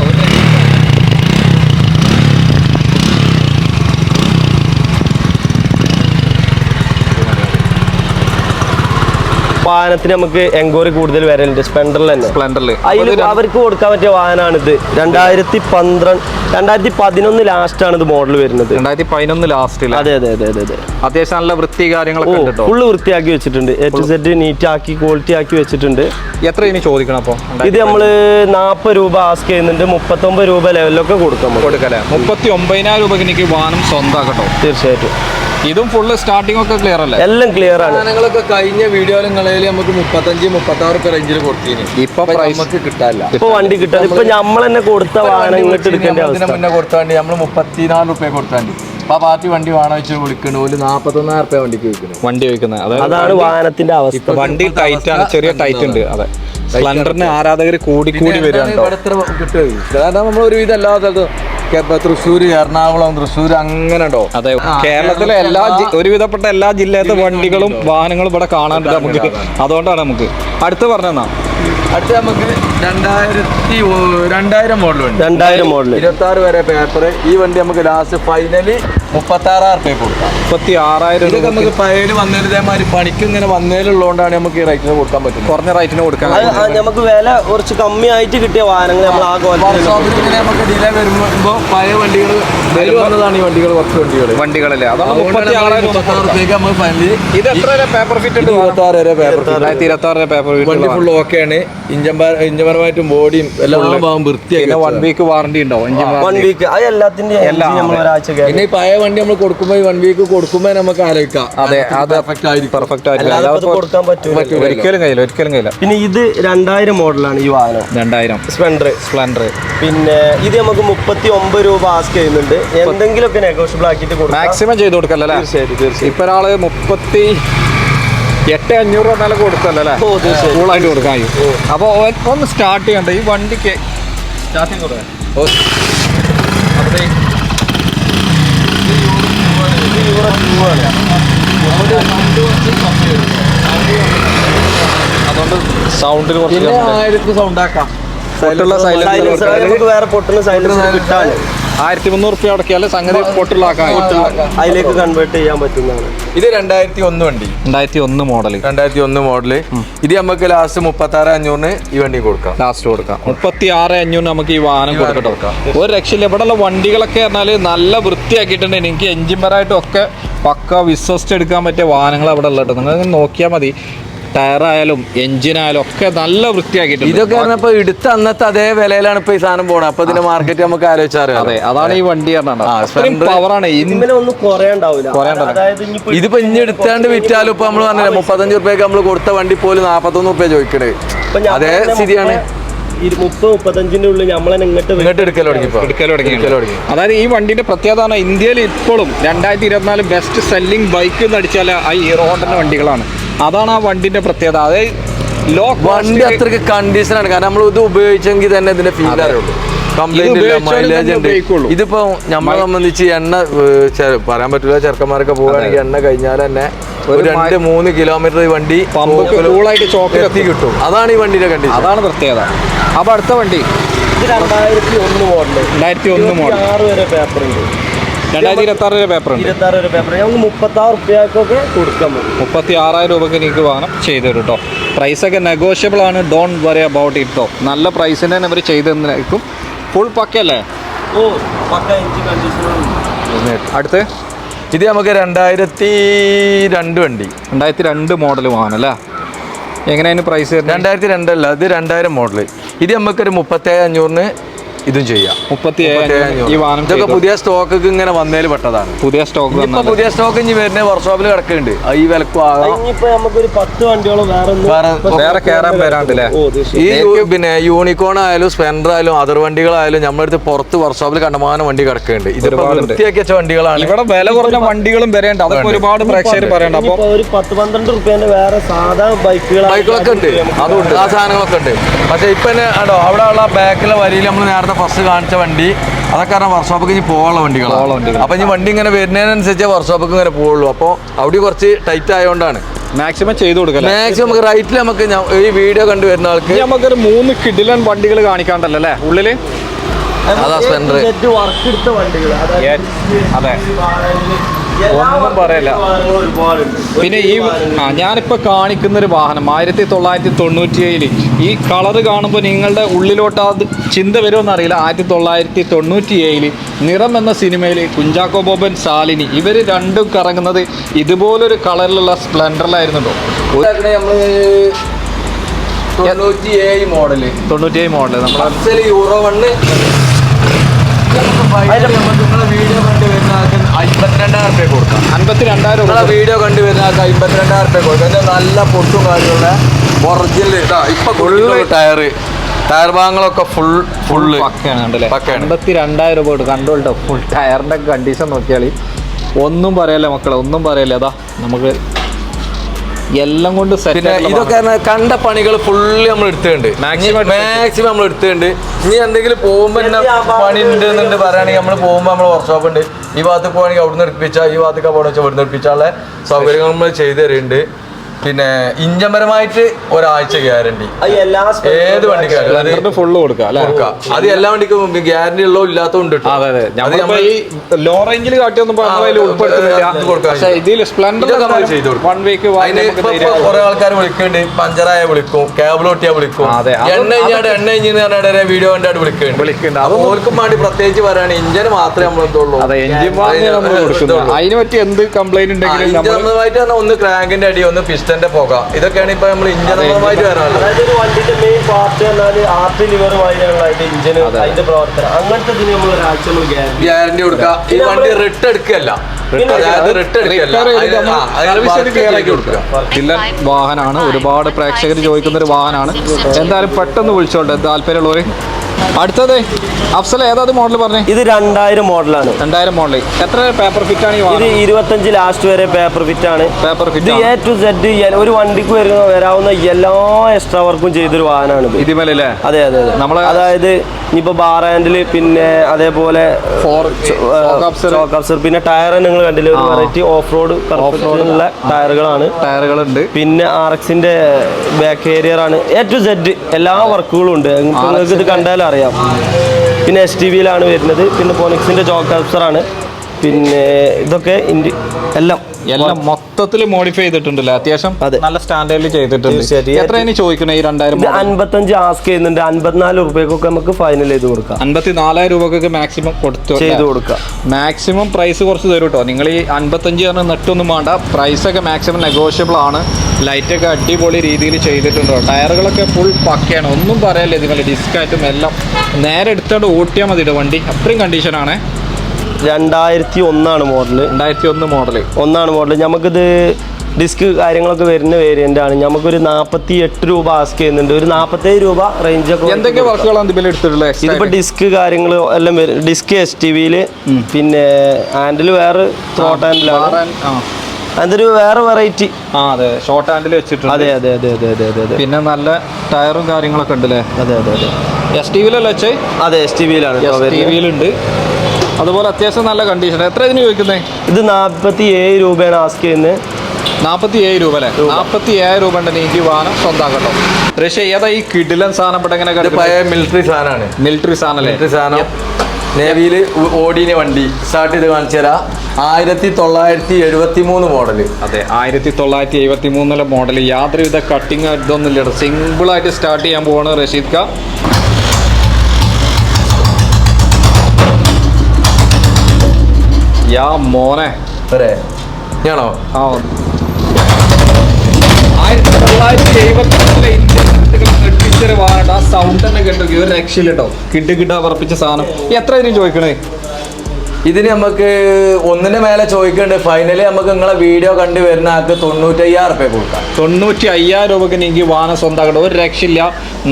വാഹനത്തിന് നമുക്ക് എൻക്വയറി കൂടുതൽ വരലുണ്ട്. സ്പ്ലെൻഡറിൽ തന്നെ. സ്പ്ലെൻഡറിൽ അതിൽ അവർക്ക് കൊടുക്കാൻ പറ്റിയ വാഹനമാണിത് രണ്ടായിരത്തി പന്ത്രണ്ട് രണ്ടായിരത്തി പതിനൊന്ന് ലാസ്റ്റ് ആണ് ഇത് മോഡൽ വരുന്നത്. രണ്ടായിരത്തി പതിനൊന്ന് ലാസ്റ്റിൽ അതെ അതെ അതെ അതെ അതെ. അത്യാവശ്യം നല്ല വൃത്തി കാര്യങ്ങൾ കാര്യങ്ങളൊക്കെ ഫുള്ള് വൃത്തിയാക്കി വെച്ചിട്ടുണ്ട്. എച്ച് സെറ്റ് നീറ്റ് ആക്കി ക്വാളിറ്റി ആക്കി വെച്ചിട്ടുണ്ട്. എത്ര ഇനി ചോദിക്കണം അപ്പോൾ ഇത് നമ്മൾ നാൽപ്പത് രൂപ ആസ്ക് ചെയ്യുന്നുണ്ട്. മുപ്പത്തൊമ്പത് രൂപ ലെവലിലൊക്കെ കൊടുക്കാം. കൊടുക്കല്ലേ? മുപ്പത്തി ഒമ്പതിനായിരം രൂപയ്ക്ക് എനിക്ക് വാഹനം സ്വന്തമാക്കട്ടോ തീർച്ചയായിട്ടും. ഇതും ഫുള്ള് സ്റ്റാർട്ടിംഗ് ഒക്കെ ക്ലിയർ അല്ലേ? എല്ലാം ക്ലിയർ ആണ്. സാധനങ്ങളൊക്കെ കഴിഞ്ഞ വീഡിയോ നമുക്ക് മുപ്പത്തഞ്ച് മുപ്പത്തി ആറ് റേഞ്ചിൽ കൊടുത്തിന്. ഇപ്പൊ നമുക്ക് കിട്ടാനില്ല. ഇപ്പൊ വണ്ടി കിട്ടാൻ ഇപ്പൊ നമ്മൾ തന്നെ കൊടുത്ത വാഹനം ഇങ്ങോട്ട് എടുക്കേണ്ട അവസ്ഥ. മുന്നേ കൊടുത്താണ്ടി നമ്മൾ മുപ്പത്തിനാല് റുപ്യ കൊടുത്താണ്ടി അപ്പൊ ആ പാർട്ടി വണ്ടി വേണോ വെച്ച് വിളിക്കണു ഒരു നാപ്പത്തൊന്നായിരം റുപ്യ വണ്ടിക്ക് വിൽക്കുന്നത് വണ്ടി വിൽക്കുന്നത്. അതായത് അതാണ് വാഹനത്തിന്റെ അവസ്ഥ. വണ്ടി ടൈറ്റ് ആണ്. ചെറിയ ടൈറ്റ് ഉണ്ട്. അതെ. സ്പ്ലെൻഡറിന് ആരാധകർ കൂടി കൂടി വരികയാണ് കാരണം നമ്മൾ ഒരുവിധം എല്ലാ സ്ഥലത്തും തൃശ്ശൂർ എറണാകുളം തൃശ്ശൂർ അങ്ങനെ ഉണ്ടോ അതെ കേരളത്തിലെ എല്ലാ ഒരുവിധപ്പെട്ട എല്ലാ ജില്ലയിലത്തെ വണ്ടികളും വാഹനങ്ങളും ഇവിടെ കാണാനുണ്ട് നമുക്ക് അതുകൊണ്ടാണ് നമുക്ക്. അടുത്ത് പറഞ്ഞാ അടുത്ത് നമുക്ക് രണ്ടായിരത്തി രണ്ടായിരം മോഡൽ വണ്ടി. രണ്ടായിരം മോഡൽ ഇരുപത്തി ആറ് വരെ പേപ്പർ ഈ വണ്ടി നമുക്ക് ലാസ്റ്റ് ഫൈനലി മുപ്പത്തി ആറായിരം റുപ്യ കൊടുക്കാം. മുപ്പത്തി ആറായിരം ഇതൊക്കെ രൂപ നമുക്ക് പയ്യന് വന്നതിതേമാതിരി പണിക്ക് ഇങ്ങനെ വന്നതിലുള്ളതുകൊണ്ടാണ് നമുക്ക് ഈ റേറ്റിന് കൊടുക്കാൻ പറ്റുന്നത്. കുറഞ്ഞ റേറ്റിന് കൊടുക്കാൻ നമുക്ക് വില കുറച്ച് കമ്മിയായിട്ട് കിട്ടിയ വാഹനങ്ങൾ നമ്മൾ ആ വർക്ക്ഷോപ്പിൽ ഇങ്ങനെ നമുക്ക് ഡിലേ വരുമ്പോൾ പഴയ വണ്ടികൾ വില വന്നതാണ് ഈ വണ്ടികൾ കുറച്ച് വണ്ടികൾ. വണ്ടികളല്ലേ? അതാണ് മുപ്പത്തി ആറായിരം മുപ്പത്തി ആറ് റുപ്യക്ക് നമുക്ക് ഫൈനലി ഇത് എത്ര വരെ പേപ്പർ ഫിറ്റ് ഇരുപത്തി ആറ് വരെ പേപ്പർ ഫിറ്റ് ഇരുപത്തി ആറ് പേപ്പർ വണ്ടി ഫിറ്റ് ഫുൾ ഓക്കെയാണ് ഇഞ്ചപരമായിട്ടും ബോഡിയും എല്ലാം വൺ വീക്ക് വാറണ്ടി ഉണ്ടാവും. വൺ വീക്ക് അത് എല്ലാത്തിന്റെ എല്ലാം നമ്മൾ ഒരാഴ്ച പിന്നെ പഴയ വണ്ടി നമ്മൾ കൊടുക്കുമ്പോൾ വൺ വീക്ക് കൊടുക്കുമ്പോൾ നമുക്ക് ആലോചിക്കാം. അതെ അത് പെർഫെക്റ്റ് ആയിരിക്കും. ഒരിക്കലും കയ്യില്ല ഒരിക്കലും പിന്നെ ഇത് രണ്ടായിരം മോഡലാണ് ഈ വാഹനം. രണ്ടായിരം. സ്പ്ലെൻഡർ സ്പ്ലെൻഡർ പിന്നെ ഇത് നമുക്ക് മുപ്പത്തി ഒമ്പത് രൂപ ആസ്ക് ചെയ്യുന്നുണ്ട്. എന്തെങ്കിലുമൊക്കെ നെഗോഷ്യബിൾ ആക്കിയിട്ട് കൊടുക്കാം. മാക്സിമം ചെയ്ത് കൊടുക്കല്ലേ തീർച്ചയായിട്ടും ഇപ്പൊ ഒരാൾ മുപ്പത്തി എട്ട് അഞ്ഞൂറ് രൂപ മേലെ കൊടുത്തല്ലേ. കൂളായിട്ട് കൊടുക്കാൻ അപ്പൊ ഒന്ന് സ്റ്റാർട്ട് ചെയ്യണ്ട? ഈ വണ്ടിക്ക് സ്റ്റാർട്ടിങ് അതുകൊണ്ട് സൗണ്ടിൽ കുറച്ച് സൗണ്ട് ആക്കാം. പൊട്ടുള്ള സൈലൻസർ വേറെ പൊട്ടുന്ന സൈലൻസർ കിട്ടാൻ. ആയിരത്തി മുന്നൂറ് റുപ്യ അടക്കിയാൽ സംഗതി പൊട്ടിളാക്കാം അതിലേക്ക് കൺവേർട്ട് ചെയ്യാൻ പറ്റുന്നതാണ്. ഇത് രണ്ടായിരത്തി ഒന്ന് വണ്ടി. രണ്ടായിരത്തി ഒന്ന് മോഡൽ രണ്ടായിരത്തി ഒന്ന് മോഡൽ ഇത് നമുക്ക് ലാസ്റ്റ് മുപ്പത്തി ആറ് അഞ്ഞൂറിന് ഈ വണ്ടി കൊടുക്കാം. ലാസ്റ്റ് കൊടുക്കാം. മുപ്പത്തി ആറ് അഞ്ഞൂറിന് നമുക്ക് ഈ വാഹനം കൊടുക്കാം ഒരു രക്ഷയില്ല. ഇവിടെയുള്ള വണ്ടികളൊക്കെ പറഞ്ഞാൽ നല്ല വൃത്തിയാക്കിയിട്ടുണ്ട്. എനിക്ക് എഞ്ചിൻ പറായിട്ടും ഒക്കെ പക്ക വിശ്വസിച്ചെടുക്കാൻ പറ്റിയ വാഹനങ്ങൾ അവിടെ ഉള്ളത് നിങ്ങൾ നോക്കിയാൽ മതി. ടയറായാലും എഞ്ചിനായാലും ഒക്കെ നല്ല വൃത്തിയാക്കിയിട്ടുണ്ട്. ഇതൊക്കെ പറഞ്ഞപ്പോ എടുത്ത അന്നത്തെ അതേ വിലയിലാണ് ഇപ്പൊ ഈ സാധനം പോണത്. അപ്പൊ ഇതിന്റെ മാർക്കറ്റ് നമുക്ക് ആലോചിച്ചറിയാം അതെ അതാണ് ഈ വണ്ടി. പവറാണ് ഇതിപ്പോ ഇനി എടുത്താണ്ട് വിറ്റാലും ഇപ്പൊ നമ്മൾ പറഞ്ഞില്ല മുപ്പത്തഞ്ച് റുപ്യക്ക് നമ്മൾ കൊടുത്ത വണ്ടി പോലും നാപ്പത്തൊന്ന് റുപ്യ ചോദിക്കണേ. അതെ സ്ഥിതിയാണ്. അതായത് ഈ വണ്ടിന്റെ പ്രത്യേകത ഇന്ത്യയിൽ ഇപ്പോഴും രണ്ടായിരത്തി ഇരുപത്തിനാല് ബെസ്റ്റ് സെല്ലിംഗ് ബൈക്ക് എന്ന് അടിച്ചാൽ ആ ഹീറോ ഹോണ്ടന്റെ വണ്ടികളാണ്. അതാണ് ആ വണ്ടിന്റെ പ്രത്യേകത. അതായത് ലോ വണ്ടി അത്രയ്ക്ക് കണ്ടീഷനാണ് കാരണം നമ്മൾ ഇത് ഉപയോഗിച്ചെങ്കിൽ തന്നെ ഇതിന്റെ ഫീൽ അറിയുള്ളൂ. ഇതിപ്പോ നമ്മളെ സംബന്ധിച്ച് എണ്ണ പറയാൻ പറ്റില്ല ചെറുക്കന്മാരൊക്കെ പോവുകയാണെങ്കിൽ എണ്ണ കഴിഞ്ഞാൽ തന്നെ ഒരു രണ്ട് മൂന്ന് കിലോമീറ്റർ ഈ വണ്ടി കൂളായിട്ട് കിട്ടും. അതാണ് ഈ വണ്ടിയുടെ കണ്ടീഷൻ അതാണ് പ്രത്യേകത. അപ്പൊ അടുത്ത വണ്ടി. രണ്ടായിരത്തി ഒന്ന് മോഡൽ. രണ്ടായിരത്തി ഒന്ന് മോഡൽ ആറ് വരെ പേപ്പർ ഉണ്ട്. രണ്ടായിരത്തി ഇരുപത്തി ആറ് പേപ്പർ ഉണ്ട്. ഇരുപത്തി ആറ് വരെ പേപ്പർ നമുക്ക് മുപ്പത്തി ആറ് റുപ്യക്കൊക്കെ കൊടുക്കാൻ പറ്റും. മുപ്പത്തി ആറായിരം രൂപക്ക് നിങ്ങൾക്ക് വാഹനം ചെയ്തു തരും കേട്ടോ പ്രൈസൊക്കെ നെഗോഷ്യബിൾ ആണ്. ഡോൺ വറി അബൌട്ട് ഇറ്റ് കേട്ടോ നല്ല പ്രൈസിന് തന്നെ അവർ ചെയ്തു തന്നേക്കും ഫുൾ പക്കല്ലേ ഓ പക്ക എഞ്ചിൻ അടുത്ത്? ഇത് നമുക്ക് രണ്ടായിരത്തി രണ്ട് വണ്ടി. രണ്ടായിരത്തി രണ്ട് മോഡൽ വാഹനം അല്ലേ? എങ്ങനെയാണ് പ്രൈസ് രണ്ടായിരത്തി രണ്ടല്ല ഇത് രണ്ടായിരം മോഡൽ ഇത് നമുക്കൊരു മുപ്പത്തേഴ് അഞ്ഞൂറിന് ഇതും ചെയ്യാം. മുപ്പത്തി ഈ. വാഹനം ഇതൊക്കെ പുതിയ സ്റ്റോക്ക് ഇങ്ങനെ വന്നതിൽ പെട്ടതാണ്. പുതിയ സ്റ്റോക്ക് ഇപ്പൊ പുതിയ സ്റ്റോക്ക് ഇനി വരുന്ന വർക്ക്ഷോപ്പിൽ കിടക്കുന്നുണ്ട്. ആ ഈ വിലക്കും ആകാം. ഇനിയിപ്പോ നമുക്കൊരു പത്ത് വണ്ടിയോളം വേറെ വേറെ കയറാൻ വരാണ്ടല്ലേ ഈ പിന്നെ യൂണിക്കോൺ ആയാലും സ്പെൻഡർ ആയാലും അതർ വണ്ടികളായാലും നമ്മളടുത്ത് പുറത്ത് വർക്ക്ഷോപ്പിൽ കണ്ടമാനം വണ്ടി കിടക്കുന്നുണ്ട്. ഇതിപ്പോ. വൃത്തിയാക്കി വെച്ച വണ്ടികളാണ്. ഇവിടെ വില കുറഞ്ഞ വണ്ടികളും വരേണ്ട. അതൊക്കെ ഒരുപാട് പ്രേക്ഷകർ പറയണ്ട. അപ്പൊ ഒരു പത്ത് പന്ത്രണ്ട് റുപ്യന്റെ വേറെ സാധാ ബൈക്കുകൾ ബൈക്കുകളൊക്കെ ഉണ്ട്. അതുണ്ട്. ആ സാധനങ്ങളൊക്കെ ഉണ്ട്. പക്ഷെ ഇപ്പൊ തന്നെ അവിടെ ഉള്ള ബാക്കിലെ വരിയിൽ നമ്മൾ നേരത്തെ ഫസ്റ്റ് കാണിച്ച വണ്ടി. അതൊക്കെ കാരണം വർക്ക്ഷോപ്പിൽ ഇനി പോകാനുള്ള വണ്ടികളാണ് വണ്ടികൾ. അപ്പൊ ഇനി വണ്ടി ഇങ്ങനെ വരുന്നതിനനുസരിച്ച് വർക്ക്ഷോപ്പിൽ ഇങ്ങനെ പോകുള്ളൂ അപ്പോൾ അവിടെ കുറച്ച് ടൈറ്റ് ആയതുകൊണ്ടാണ് മാക്സിമം ചെയ്തു കൊടുക്കുക മാക്സിമം നമുക്ക് റൈറ്റിൽ നമുക്ക് ഈ വീഡിയോ കണ്ടു വരുന്ന ആൾക്ക് നമുക്കൊരു മൂന്ന് കിഡിലൻ വണ്ടികൾ കാണിക്കാണ്ടല്ലോ അല്ലേ? ഉള്ളിൽ? അതാ സ്പെൻഡർ അതെ. ഒന്നും പറയല്ല. പിന്നെ ഈ ആ ഞാനിപ്പോൾ കാണിക്കുന്ന ഒരു വാഹനം ആയിരത്തി തൊള്ളായിരത്തി തൊണ്ണൂറ്റി ഏഴിൽ ഈ കളർ കാണുമ്പോൾ നിങ്ങളുടെ ഉള്ളിലോട്ട് അത് ചിന്ത വരുമെന്ന് അറിയില്ല ആയിരത്തി തൊള്ളായിരത്തി തൊണ്ണൂറ്റി ഏഴിൽ നിറം എന്ന സിനിമയിൽ കുഞ്ചാക്കോ ബോബൻ സാലിനി ഇവർ രണ്ടും കറങ്ങുന്നത് ഇതുപോലൊരു കളറിലുള്ള സ്പ്ലെൻഡറിലായിരുന്നു കേട്ടോ തൊണ്ണൂറ്റി ഏഴ് മോഡൽ. തൊണ്ണൂറ്റി ഏഴ് മോഡൽ നമ്മൾ യൂറോ വണ്ണ് വീഡിയോ കണ്ടു വരുന്ന ആൾക്ക് അമ്പത്തിരണ്ടായിരം റുപ്യ കൊടുക്കാം. അമ്പത്തിരണ്ടായിരം നിങ്ങളെ വീഡിയോ കണ്ടു വരുന്ന ആൾക്ക് അമ്പത്തിരണ്ടായിരം റുപ്യ കൊടുക്കാം. അതിന്റെ നല്ല പൊട്ടും കാര്യമുള്ള ഒറിജിനൽ ഇതാ ഇപ്പൊ ഫുള്ള് ടയർ ടയർ ഭാഗങ്ങളൊക്കെ ഫുൾ ഫുള്ള് അമ്പത്തിരണ്ടായിരം രണ്ടായിരം രൂപ കൊടുക്കും കണ്ടോട്ടോ ഫുൾ ടയറിന്റെ കണ്ടീഷൻ നോക്കിയാൽ ഒന്നും പറയല്ലേ മക്കളെ ഒന്നും പറയല്ലേ? അതാ നമുക്ക് എല്ലാം കൊണ്ട് പിന്നെ സെറ്റ് ഇതൊക്കെ കണ്ട പണികൾ ഫുള്ള് നമ്മൾ എടുത്തുണ്ട് മാക്സിമം മാക്സിമം നമ്മൾ എടുത്തുണ്ട് ഇനി എന്തെങ്കിലും പോകുമ്പോൾ എന്നാ പണി ഉണ്ട് എന്നുണ്ട് പറയുകയാണെങ്കിൽ നമ്മൾ പോകുമ്പോൾ നമ്മൾ വർക്ക്ഷോപ്പ് ഉണ്ട്. ഈ ഭാഗത്ത് പോകണമെങ്കിൽ അവിടുന്ന് എടുപ്പിച്ചാൽ ഈ ഭാഗത്തേക്ക് അവിടെ വെച്ചാൽ ഇവിടുന്ന് എടുപ്പിച്ചാലുള്ള സൗകര്യങ്ങൾ നമ്മൾ ചെയ്തു തരുന്നുണ്ട്. പിന്നെ ഇഞ്ചമരമായിട്ട് ഒരാഴ്ച ഗ്യാരണ്ടി. ഏത് സ്പ്ലെൻഡറിന് ഫുള്ള് കൊടുക്കാം അത് എല്ലാ വണ്ടിക്കും ഗ്യാരണ്ടി ഉള്ളോ ഇല്ലാത്തതുകൊണ്ട് ഉണ്ട് അതെ അതെ. അത് ഈ ലോ റേഞ്ചിൽ കുറെ ആൾക്കാർ വിളിക്കുന്നുണ്ട്. പഞ്ചറായ വിളിക്കും കേബിൾ ഒട്ടിയാ വിളിക്കും. അതെ. എണ്ണ കഴിഞ്ഞാട് എണ്ണ കഴിഞ്ഞ് പറഞ്ഞാൽ വീഡിയോ കണ്ടായിട്ട് വിളിക്കുന്നുണ്ട്. വിളിക്കുന്നുണ്ട്. അപ്പൊ ഓർക്കും വേണ്ടി പ്രത്യേകിച്ച് പറയാണ് ഇഞ്ചിന് മാത്രമേ നമ്മൾ എന്തുള്ളൂ അതെ എഞ്ചിൻ വാങ്ങി നമ്മൾ കൊടുക്കുന്നത് അതിന് പറ്റി എന്ത് കംപ്ലൈന്റ് ഉണ്ടെങ്കിലും ഒന്ന് ക്രാങ്കിന്റെ അടി ഒന്ന് പിസ്റ്റന്റെ പുക. ഇതൊക്കെയാണ് ഇപ്പൊ നമ്മൾ ഇഞ്ചൻ സംബന്ധമായിട്ട് വരാനുള്ളത് അതായത് വണ്ടിന്റെ മെയിൻ പാർട്ട് പറഞ്ഞാൽ ആർട്ട് ലിവർ അതിന്റെ ഇഞ്ചിന് അതിന്റെ പ്രവർത്തനം. അങ്ങനത്തെ ഇതിന് നമ്മൾ ഒരാഴ്ച നമ്മൾ ഗ്യാരണ്ടി ഗ്യാരണ്ടി കൊടുക്കുക. ഈ വണ്ടി റിട്ട് എടുക്കല്ല വാഹനാണ് ചില്ലർ വാഹനമാണ്. ഒരുപാട് പ്രേക്ഷകർ ചോദിക്കുന്ന ഒരു വാഹനമാണ്. എന്തായാലും പെട്ടെന്ന് വിളിച്ചോട്ടെ. താല്പര്യമുള്ളവർ അടുത്തത് അഫ്സൽ ഏതാത് മോഡൽ പറഞ്ഞേ? ഇത് രണ്ടായിരം മോഡലാണ് രണ്ടായിരം മോഡൽ എത്ര പേപ്പർ ഫിറ്റ് ആണ് ഇത് ഇരുപത്തഞ്ച് ലാസ്റ്റ് വരെ പേപ്പർ ഫിറ്റ് ആണ്. Paper fit A to Z ഒരു വണ്ടിക്ക് വരുന്ന വരാവുന്ന എല്ലാ എക്സ്ട്രാ വർക്കും ചെയ്തൊരു വാഹനമാണ് ഇത്. ഇതിമേലല്ലേ? അതെ അതെ അതെ. നമ്മളെ- അതായത് ഇനിയിപ്പോ ബാർ ഹാൻഡിൽ പിന്നെ അതേപോലെ പിന്നെ ടയർ നിങ്ങൾ കണ്ടില്ലേ? ഒരു. വെറൈറ്റി ഓഫ് റോഡ് ഉള്ള ടയറുകളാണ് ടയറുകളുണ്ട് പിന്നെ ആർ എക്സിന്റെ ബാക്ക് ഏരിയർ ആണ്. എ ടു സെഡ് എല്ലാ വർക്കുകളും ഉണ്ട്. നിങ്ങൾക്ക് ഇത് കണ്ടാലും? അറിയാം. പിന്നെ എസ് ടി വിയിലാണ് വരുന്നത്. പിന്നെ ജോക്ക് അബ്സർ ആണ്. പിന്നെ ഇതൊക്കെ എല്ലാം എല്ലാം മൊത്തത്തിൽ മോഡിഫൈ ചെയ്തിട്ടുണ്ടല്ലോ? അത്യാവശ്യം അതെ. നല്ല സ്റ്റാൻഡേർഡിൽ ചെയ്തിട്ടുണ്ട്. എത്രയാണ് ചോദിക്കണേ ഈ രണ്ടായിരം അൻപത്തഞ്ച് ആസ്ക് ചെയ്യുന്നുണ്ട്. അൻപത്തിനാല് രൂപയ്ക്കൊക്കെ നമുക്ക് ഫൈനൽ ചെയ്ത് കൊടുക്കാം. അൻപത്തിനാലായിരം രൂപക്കൊക്കെ മാക്സിമം കൊടുത്തു ചെയ്ത് കൊടുക്കാം. മാക്സിമം പ്രൈസ് കുറച്ച് തരും കേട്ടോ. നിങ്ങൾ ഈ അൻപത്തഞ്ച് പറഞ്ഞ നെട്ടൊന്നും വേണ്ട. പ്രൈസൊക്കെ മാക്സിമം നെഗോഷ്യബിൾ ആണ്. ലൈറ്റൊക്കെ അടിപൊളി രീതിയിൽ ചെയ്തിട്ടുണ്ട് ടയറുകളൊക്കെ ഫുൾ പക്കയാണ്. ഒന്നും പറയാനില്ല ഡിസ്ക് ഡിസ്കായിട്ടും എല്ലാം. നേരെ എടുത്തോണ്ട് ഓട്ടിയാൽ മതി വണ്ടി. അത്രയും കണ്ടീഷനാണ് രണ്ടായിരത്തി ഒന്നാണ് മോഡൽ രണ്ടായിരത്തി ഒന്ന് മോഡൽ ഒന്നാണ് മോഡൽ നമുക്കിത് ഡിസ്ക് കാര്യങ്ങളൊക്കെ വരുന്ന വേരിയന്റ് ആണ്. നമുക്കൊരു നാൽപ്പത്തി എട്ട് രൂപ ആസ്ക് ചെയ്യുന്നുണ്ട്. ഒരു നാൽപ്പത്തേഴ് രൂപ റേഞ്ച് ഒക്കെ എന്തൊക്കെ വർക്കുകളാണ് ഇതിൽ എടുത്തിട്ടുള്ളത്? ഇതിപ്പോ ഡിസ്ക് കാര്യങ്ങൾ എല്ലാം വരും. ഡിസ്ക് എസ് ടി വിയിൽ പിന്നെ ഹാൻഡിൽ വേറെ ഷോർട്ട് ഹാൻഡിലാണ് അതൊരു വേറെ വെറൈറ്റി ആ അതെ. ഷോർട്ട് ഹാൻഡിൽ വെച്ചിട്ടുണ്ട്. അതെ അതെ അതെ അതെ അതെ അതെ പിന്നെ നല്ല ടയറും കാര്യങ്ങളൊക്കെ ഉണ്ട് അല്ലേ അതെ അതെ. അതെ എസ് ടി വിയിലല്ലേ വെച്ചേ? അതെ എസ് ടി വിയിലാണ് എസ് ടി വിയിലുണ്ട് അതുപോലെ അത്യാവശ്യം നല്ല കണ്ടീഷൻ എത്ര ഇതിന് ചോദിക്കുന്നത് ഇത് നാൽപ്പത്തി ഏഴ് രൂപയാണ് ആസ്ക് ചെയ്യുന്നത് നാൽപ്പത്തി ഏഴ് രൂപ അല്ലേ? നാൽപ്പത്തി ഏഴ് രൂപ ഉണ്ട് എനിക്ക് വാഹനം സ്വന്തമാക്കട്ടോ റഷ്യ ഏതാ ഈ കിഡിലൻ സാധനം പെട്ടെ എങ്ങനെ പഴയ മിലിറ്ററി സാധനമാണ്. മിലിറ്ററി സാധനം അല്ലേ? മിലിറ്ററി സാധനം. നേവിയിൽ ഓടിന് വണ്ടി. സ്റ്റാർട്ട് ചെയ്ത് കാണിച്ചു തരാം. ആയിരത്തി തൊള്ളായിരത്തി എഴുപത്തി മൂന്ന് മോഡൽ അതെ ആയിരത്തി തൊള്ളായിരത്തി എഴുപത്തി മൂന്നിലെ മോഡൽ യാതൊരുവിധ കട്ടിങ് ഇതൊന്നും ഇല്ല സിമ്പിൾ ആയിട്ട് സ്റ്റാർട്ട് ചെയ്യാൻ പോവാണ് റഷീദ് ഖാ യാ മോനെ. ഞാണോ ആ ആയിരത്തി തൊള്ളായിരത്തി എഴുപത്തി മൂന്നിലെ ഇന്ത്യൻ വാഹനം ആ സൗണ്ട് തന്നെ കേട്ടോ. ഒരു രക്ഷയില്ല കേട്ടോ കിഡ് പറപ്പിച്ച സാധനം. എത്ര ഇതിന് ചോദിക്കണേ? ഇതിന് നമുക്ക് ഒന്നിന്റെ മേലെ ചോദിക്കണ്ട്. ഫൈനലി നമുക്ക് നിങ്ങളെ വീഡിയോ കണ്ടു വരുന്ന ആൾക്ക് തൊണ്ണൂറ്റി അയ്യായിരം റുപ്യ കൊടുക്കാം. തൊണ്ണൂറ്റി അയ്യായിരം രൂപക്ക് എനിക്ക് വാഹനം സ്വന്തമാക്കട്ടെ ഒരു രക്ഷയില്ല.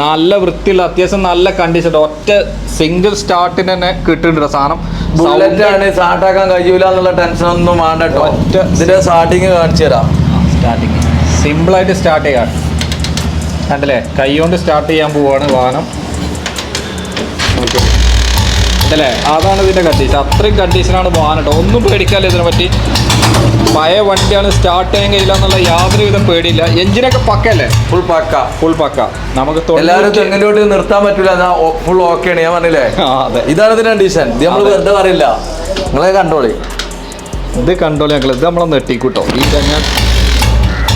നല്ല വൃത്തിയുള്ള അത്യാവശ്യം നല്ല കണ്ടീഷൻ ഒറ്റ സിംഗിൾ സ്റ്റാർട്ടിന് തന്നെ കിട്ടുന്നുണ്ട് സാധനം. ബുള്ളറ്റ് ആണ് സ്റ്റാർട്ടാക്കാൻ കഴിയൂല എന്നുള്ള ടെൻഷൻ ഒന്നും വേണ്ട കേട്ടോ ഇതിന്റെ സ്റ്റാർട്ടിങ് കാണിച്ചു തരാം. സ്റ്റാർട്ടിങ് സിമ്പിളായിട്ട് സ്റ്റാർട്ട് ചെയ്യാം. കണ്ടല്ലേ? കൈ കൊണ്ട് സ്റ്റാർട്ട് ചെയ്യാൻ പോവാണ് വാഹനം. അല്ലേ അതാണ് ഇതിന്റെ കണ്ടീഷൻ അത്രയും കണ്ടീഷനാണ് വാഹനം കേട്ടോ ഒന്നും പേടിക്കാല്ലേ ഇതിനെ പറ്റി. പഴയ വണ്ടിയാണ് സ്റ്റാർട്ട് ചെയ്യാൻ കഴിയില്ല എന്നുള്ള യാതൊരുവിധ പേടിയില്ല. എഞ്ചിനൊക്കെ പക്കല്ലേ ഫുൾ പക്ക. ഫുൾ പക്ക. നമുക്ക് എല്ലാവരും തെങ്ങിലോട്ട് നിർത്താൻ പറ്റൂല എന്നാ ഫുൾ ഓക്കെ ആണ്. ഞാൻ പറഞ്ഞില്ലേ? ഇതാണ് ഇതിന്റെ കണ്ടീഷൻ ഇത് നമ്മൾ വെറുതെ പറയില്ല. നിങ്ങളെ കണ്ടോളി. ഇത് കണ്ടോളി ഞങ്ങൾ ഇത് നമ്മളെ നെട്ടിക്കൂട്ടോ ഈ തെങ്ങ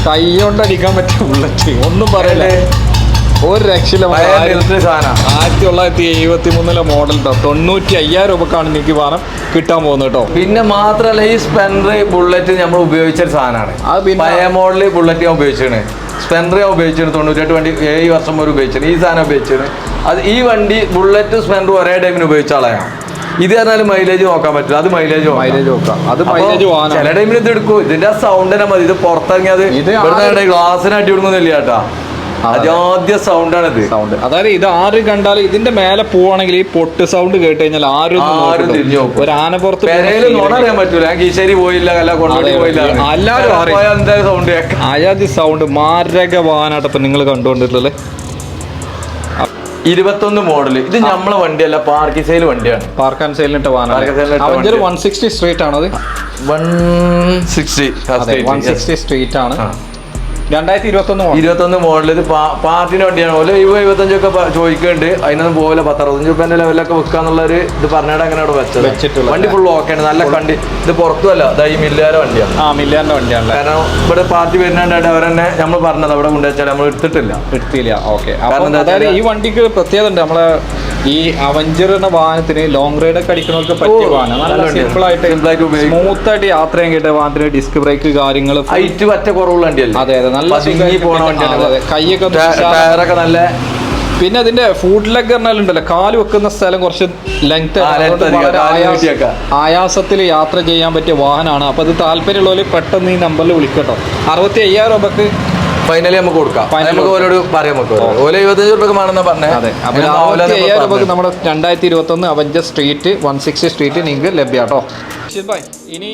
കൈ കൊണ്ടടിക്കാൻ അടിക്കാൻ ബുള്ളറ്റ് ഒന്നും പറയല്ലേ. ഒരു രക്ഷയില്ല ആയിരത്തി തൊള്ളായിരത്തി എഴുപത്തി മൂന്നിലെ മോഡൽ കേട്ടോ തൊണ്ണൂറ്റി അയ്യായിരം രൂപക്കാണ് എനിക്ക് വാഹനം കിട്ടാൻ പോകുന്നത് കേട്ടോ. പിന്നെ മാത്രല്ല ഈ സ്പെൻഡർ ബുള്ളറ്റ് നമ്മൾ ഉപയോഗിച്ച ഒരു സാധനമാണ്. അത് പഴയ മോഡൽ ബുള്ളറ്റ് ഞാൻ ഉപയോഗിച്ചാണ് സ്പെൻഡർ ഞാൻ ഉപയോഗിച്ചിരുന്നു തൊണ്ണൂറ്റെട്ട് വണ്ടി ഏഴ് വർഷം വരെ ഉപയോഗിച്ചത് ഈ സാധനം ഉപയോഗിച്ചത് അത് ഈ വണ്ടി ബുള്ളറ്റ് സ്പെൻഡർ ഒരേ ടൈമിന് ഉപയോഗിച്ച ആളെയാണ് ഇത് പറഞ്ഞാൽ മൈലേജ് നോക്കാൻ പറ്റില്ല. അത് മൈലേജ് മൈലേജ് നോക്കാം. അത് മൈലേജ് ചില ടൈമിൽ ഇത് എടുക്കും. ഇതിന്റെ സൗണ്ട് തന്നെ മതി. ഇത് പുറത്തിറങ്ങിയത് ഗ്ലാസ്സിന് അടി കൊടുക്കുന്നില്ല അതെ. അജാദ്യ സൗണ്ടാണ് ഇത് സൗണ്ട് അതായത് ഇത് ആര് കണ്ടാലും ഇതിന്റെ മേലെ പോവാണെങ്കിൽ ഈ പൊട്ട് സൗണ്ട് കേട്ട് കഴിഞ്ഞാൽ ആരും ആരും തിരിഞ്ഞു നോക്കും. ഒരു ആന പുറത്ത് അറിയാൻ പറ്റൂല. കീശേരി പോയില്ല അല്ല കൊണ്ടോടി പോയില്ല. എല്ലാവരും സൗണ്ട് സൗണ്ട് മാരക വാഹനമായിട്ട് ഇപ്പൊ നിങ്ങൾ കണ്ടുകൊണ്ടിട്ടില്ലേ ഇരുപത്തൊന്ന് മോഡൽ ഇത് നമ്മളെ വണ്ടിയല്ല പാർക്ക് സെയിൽ വണ്ടിയാണ്. പാർക്ക് ആൻഡ് സെയിലിട്ട അവഞ്ചർ വണ്ടി. വൺ സിക്സ്റ്റി സ്ട്രീറ്റ് ആണത്. One sixty one sixty street ആണ്. രണ്ടായിരത്തി ഇരുപത്തൊന്ന് മോഡൽ ഇത് പാർട്ടിന് വണ്ടിയാണ്. പോലെ ഇരുപത് ഇരുപത്തഞ്ചൊക്കെ ചോദിക്കുന്നുണ്ട് അതിനൊന്നും പോലെ പത്തറുപത്തഞ്ച് റുപ്യന്റെ ലെവലൊക്കെ വെക്കാന്നുള്ള ഒരു ഇത് പറഞ്ഞിട്ട് അങ്ങനെ അവിടെ വെച്ചത്. വണ്ടി ഫുൾ ആണ്. നല്ല കണ്ടി ഇത് പുറത്തുമല്ല ഇതാ ഈ മില്ലുകാരെ വണ്ടിയാണ്. ആ മില്ലുകാരുടെ വണ്ടിയാണ് കാരണം ഇവിടെ പാർട്ടി വരുന്നുണ്ടായിട്ട് അവരെന്നെ നമ്മൾ പറഞ്ഞത്. അവിടെ കൊണ്ടുവച്ചാൽ നമ്മൾ എടുത്തിട്ടില്ല. എടുത്തില്ല. ഓക്കെ. അതായത് ഈ വണ്ടിക്ക് പ്രത്യേകത ഉണ്ട്. നമ്മളെ ഈ അവഞ്ചർ എന്ന വാഹനത്തിന് ലോങ് റൈഡ് ഒക്കെ അടിക്കുന്നവർക്ക് പറ്റിയ വാഹനം. നല്ല സിമ്പിൾ ആയിട്ട് സ്മൂത്ത് ആയിട്ട് യാത്ര ചെയ്യാൻ കിട്ടിയ വാഹനത്തിന് ഡിസ്ക് ബ്രേക്ക് കാര്യങ്ങൾ ഹൈറ്റ് പറ്റ കുറവുള്ള വണ്ടിയല്ലേ? അതെ അതെ. നല്ല പതുങ്ങി പോണ വണ്ടിയാണ് അതെ, അതെ. കൈയൊക്കെ ടയറൊക്കെ നല്ല പിന്നെ അതിന്റെ ഫുഡ് ലെഗ് പറഞ്ഞാലുണ്ടല്ലോ കാൽ വെക്കുന്ന സ്ഥലം കുറച്ച് ലെങ്ത് ആയാസത്തിൽ യാത്ര ചെയ്യാൻ പറ്റിയ വാഹനമാണ്. അപ്പൊ അത് താല്പര്യമുള്ളവർ പെട്ടെന്ന് ഈ നമ്പറിൽ വിളിക്കട്ടോ അറുപത്തി അയ്യായിരം രൂപക്ക് ഫൈനലി നമുക്ക് കൊടുക്കാം. നമുക്ക് ഓരോട് പറയാം നമുക്ക് ഓല ഇരുപത്തഞ്ച് റുപ്യ ആണെന്ന് പറഞ്ഞേ. അതെ. അപ്പൊ അറുപത്തി അയ്യായിരം നമ്മുടെ രണ്ടായിരത്തി ഇരുപത്തി ഒന്ന് Avenger street one sixty street നിങ്ങൾക്ക് ലഭ്യാട്ടോ ഇനി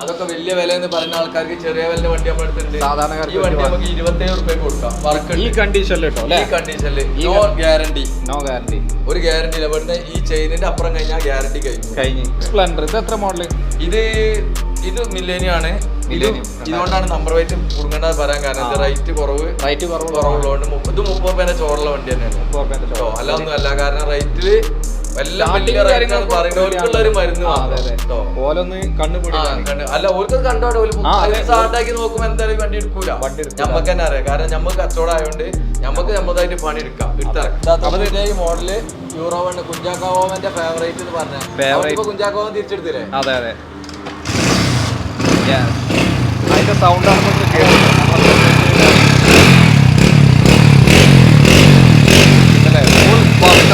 അതൊക്കെ വലിയ വില എന്ന് പറയുന്ന ആൾക്കാർക്ക് ചെറിയ വില വണ്ടി നമ്മൾ എടുത്തിട്ടുണ്ട് സാധാരണക്കാർക്ക് ഈ വണ്ടി നമുക്ക് ഇരുപത്തേഴ് റുപ്യ കൊടുക്കാം. വർക്ക് ഈ കണ്ടീഷനിൽ കേട്ടോ ഈ കണ്ടീഷനിൽ നോ ഗ്യാരണ്ടി നോ ഗ്യാരണ്ടി ഒരു ഗ്യാരണ്ടി ഇല്ല. ഇവിടുന്ന് ഈ ചെയിനിന്റെ അപ്പുറം കഴിഞ്ഞാൽ ഗ്യാരണ്ടി കഴിഞ്ഞു. കഴിഞ്ഞു. സ്പ്ലെൻഡർ ഇത് എത്ര മോഡൽ ഇത് ഇത് മില്ലേനിയാണ് ഇതുകൊണ്ടാണ് നമ്പർ വൈറ്റ് കുടുങ്ങേണ്ടത് പറയാൻ കാരണം. റേറ്റ് കുറവ്. റേറ്റ് കുറവ്. കുറവുള്ളതുകൊണ്ട് ഇത് മുപ്പത് പേരെ ചോറുള്ള വണ്ടി തന്നെയാണ്. അല്ല ഒന്നും അല്ല. കാരണം റേറ്റിൽ. ഓലൊന്ന് കണ്ട്. അല്ല ഓർക്ക് കണ്ടോടെ ആ, അതെ. സ്റ്റാർട്ടാക്കി നോക്കുമ്പോ എന്തായാലും വണ്ടി എടുക്കൂല. വണ്ടി എടുക്കൂല. ഞമ്മക്ക് തന്നെ അറിയാം. കാരണം ഞമ്മക്ക് കച്ചവടം ആയതുകൊണ്ട് ഞമ്മക്ക് നമ്മതായിട്ട് പണി എടുക്കാം. എടുത്തിറക്കാം. ഈ മോഡൽ യൂറോ വണ്ട് കുഞ്ചാക്കോവന്റെ ഫേവറേറ്റ് എന്ന് പറഞ്ഞ. കുഞ്ചാക്കോവൻ തിരിച്ചെടുത്തില്ലേ? അതെ അതെ. Yes. അതിന്റെ സൗണ്ട് ആണ്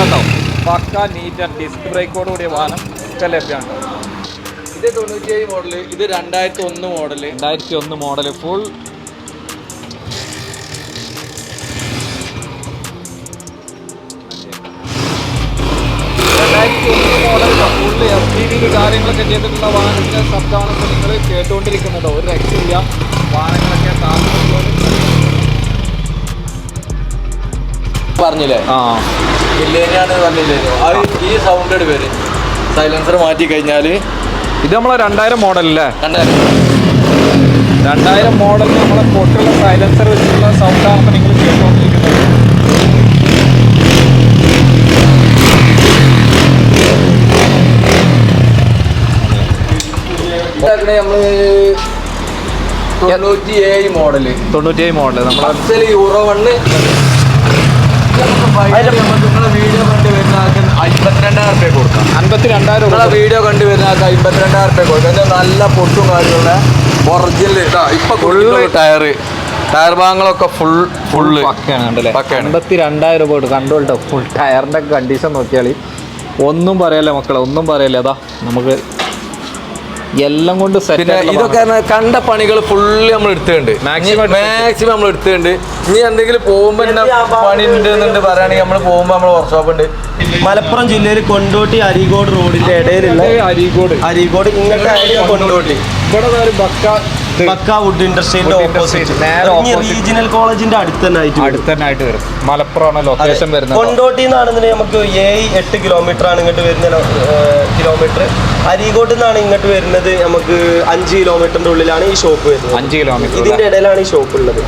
നമുക്ക് പക്ക നീറ്റ് ആൻഡ് ഡിസ്ക് ബ്രേക്കോട് കൂടിയ വാഹനം ലഭ്യമാണ് ഇത് തൊണ്ണൂറ്റിയേഴ് മോഡൽ ഇത് രണ്ടായിരത്തി ഒന്ന് മോഡൽ രണ്ടായിരത്തി ഒന്ന് model full full F T വിയിൽ കാര്യങ്ങളൊക്കെ ചെയ്തിട്ടുള്ള വാഹനത്തിന്റെ ശബ്ദമാണ് ഇപ്പോൾ നിങ്ങൾ കേട്ടുകൊണ്ടിരിക്കുന്നത്. ഒരു രക്ഷയില്ല വാഹനങ്ങളൊക്കെ താങ്ങുന്നതുപോലെ പറഞ്ഞില്ലേ? ആ. മില്ലേനിയാണ് പറഞ്ഞില്ലേ? അത് ഈ സൗണ്ട് പേര്. സൈലൻസർ മാറ്റി കഴിഞ്ഞാൽ ഇത് നമ്മളെ രണ്ടായിരം മോഡൽ അല്ലേ രണ്ടായിരം. മോഡൽ നമ്മളെ പൊട്ടുള്ള സൈലൻസർ വെച്ചിട്ടുള്ള സൗണ്ടാണ് ഇപ്പോൾ നിങ്ങൾ കേട്ടുകൊണ്ടിരിക്കുന്നത്. നമ്മൾ തൊണ്ണൂറ്റി ഏഴ് മോഡൽ. തൊണ്ണൂറ്റിയേഴ് മോഡൽ നമ്മളെ അസൽ യൂറോ വണ്ണ്. വീഡിയോ കണ്ടു വരുന്ന ആൾക്ക് അമ്പത്തിരണ്ടായിരം റുപ്യ കൊടുക്കാം. രണ്ടായിരം വീഡിയോ കണ്ടു വരുന്ന ആൾക്ക് അമ്പത്തിരണ്ടായിരം റുപ്യ കൊടുക്കാം. നല്ല പൊട്ടും കാര്യമുള്ള ഒറിജിനൽ ഇപ്പൊ ഫുള്ള് ടയറ്. ടയർ ഭാഗങ്ങളൊക്കെ ഫുൾ ഫുള്ള് പക്കയാണ് കണ്ടല്ലേ? പക്കയാണ്. അൻപത്തി രണ്ടായിരം രൂപ കൊടുക്കും കണ്ടോട്ടോ ഫുൾ ടയറിന്റെ കണ്ടീഷൻ നോക്കിയാൽ ഒന്നും പറയല്ലേ മക്കളെ ഒന്നും പറയല്ലേ അതാ നമുക്ക് എല്ലാം കൊണ്ട് പിന്നെ സെറ്റ് ഇതൊക്കെ കണ്ട പണികൾ ഫുള്ള് നമ്മൾ എടുത്തുണ്ട് മാക്സിമം മാക്സിമം നമ്മൾ എടുത്തുണ്ട് ഇനി എന്തെങ്കിലും പോകുമ്പോ തന്നെ പണി ഉണ്ട്? എന്നുണ്ട് പറയുകയാണെങ്കിൽ നമ്മൾ പോകുമ്പോ നമ്മൾ വർക്ക്ഷോപ്പ് ഉണ്ട്. മലപ്പുറം ജില്ലയിൽ കൊണ്ടോട്ടി അരീകോട് റോഡിന്റെ ഇടയിലുള്ള അരീകോട്. അരീകോട് ഇങ്ങനത്തെ കൊണ്ടോട്ടി. ഇവിടെ ബക്ക പക്ക വുഡ് ഇൻഡസ്ട്രീന്റെ ഓപ്പോസിറ്റ് റീജിയണൽ കോളേജിന്റെ അടുത്ത് തന്നെ ആയിട്ട്. അടുത്ത് തന്നെ ആയിട്ട് വരും. മലപ്പുറമാണ് ലൊക്കേഷൻ വരുന്നത്. കൊണ്ടോട്ടി എന്നാണെന്നുണ്ടെങ്കിൽ നമുക്ക് ഏഴ് എട്ട് കിലോമീറ്റർ ആണ് ഇങ്ങോട്ട് വരുന്ന കിലോമീറ്റർ അരീകോട്ട് നിന്നാണ് ഇങ്ങോട്ട് വരുന്നത് നമുക്ക് അഞ്ച് കിലോമീറ്ററിന്റെ ഉള്ളിലാണ് ഈ ഷോപ്പ് വരുന്നത്. അഞ്ച് കിലോമീറ്റർ ഇതിന്റെ ഇടയിലാണ് ഈ ഷോപ്പ് ഉള്ളത്.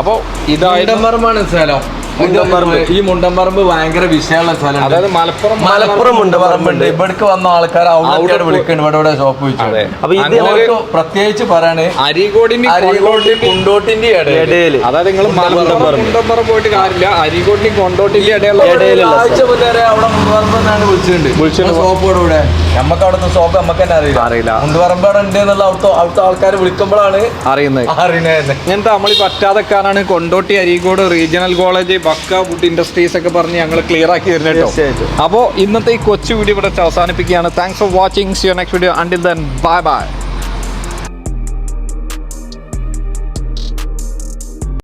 അപ്പോൾ മുണ്ടമ്പറമ്പാണ് സ്ഥലം. മുണ്ടമ്പറമ്പ്. ഈ മുണ്ടമ്പറമ്പ് ഭയങ്കര വിഷയമുള്ള സ്ഥലം അതായത് മലപ്പുറം മലപ്പുറം മുണ്ടമ്പറമ്പുണ്ട് ഇവിടേക്ക് വന്ന ആൾക്കാർ അവിടെ വിളിക്കുന്നുണ്ട് ഇവിടെ ഇവിടെ ഷോപ്പ് വെച്ചു. അപ്പൊ ഇത് പ്രത്യേകിച്ച് പറയാണ് അരീകോടിന് അരീകോട്ട് കുണ്ടോട്ടിന്റെ ഇടയിൽ അതായത് നിങ്ങൾ മലപ്പുറം മുണ്ടമ്പറം പോയിട്ട് കാര്യമില്ല. അരീകോട്ടിനും കൊണ്ടോട്ടിന്റെ ഇടയിലുള്ള ഇടയിലുള്ള മുന്നേ അവിടെ മുണ്ടുപറമ്പെന്നാണ് വിളിച്ചിട്ടുണ്ട്. വിളിച്ചിട്ടുണ്ട്. ഷോപ്പോട് കൂടെ നമുക്ക് അവിടുത്തെ ഷോപ്പ് നമുക്ക് തന്നെ അറിയില്ല. അറിയില്ല. മുണ്ടമ്പറമ്പ് അവിടെ ഉണ്ട് എന്നുള്ള അവിടുത്തെ അവിടുത്തെ ആൾക്കാർ വിളിക്കുമ്പോഴാണ് അറിയുന്നത്. അറിയുന്നത്. ഇങ്ങനത്തെ നമ്മൾ പറ്റാതെക്കാരാണ് Kondotty Areekode regional college Bakka wood industries ഒക്കെ പറഞ്ഞ് ഞങ്ങൾ ക്ലിയർ ആക്കി തരുന്നത് അപ്പോൾ ഇന്നത്തെ ഈ കൊച്ചു വീഡിയോ ഇവിടെ അവസാനിപ്പിക്കുകയാണ്. Thanks for watching see you next video until then bye bye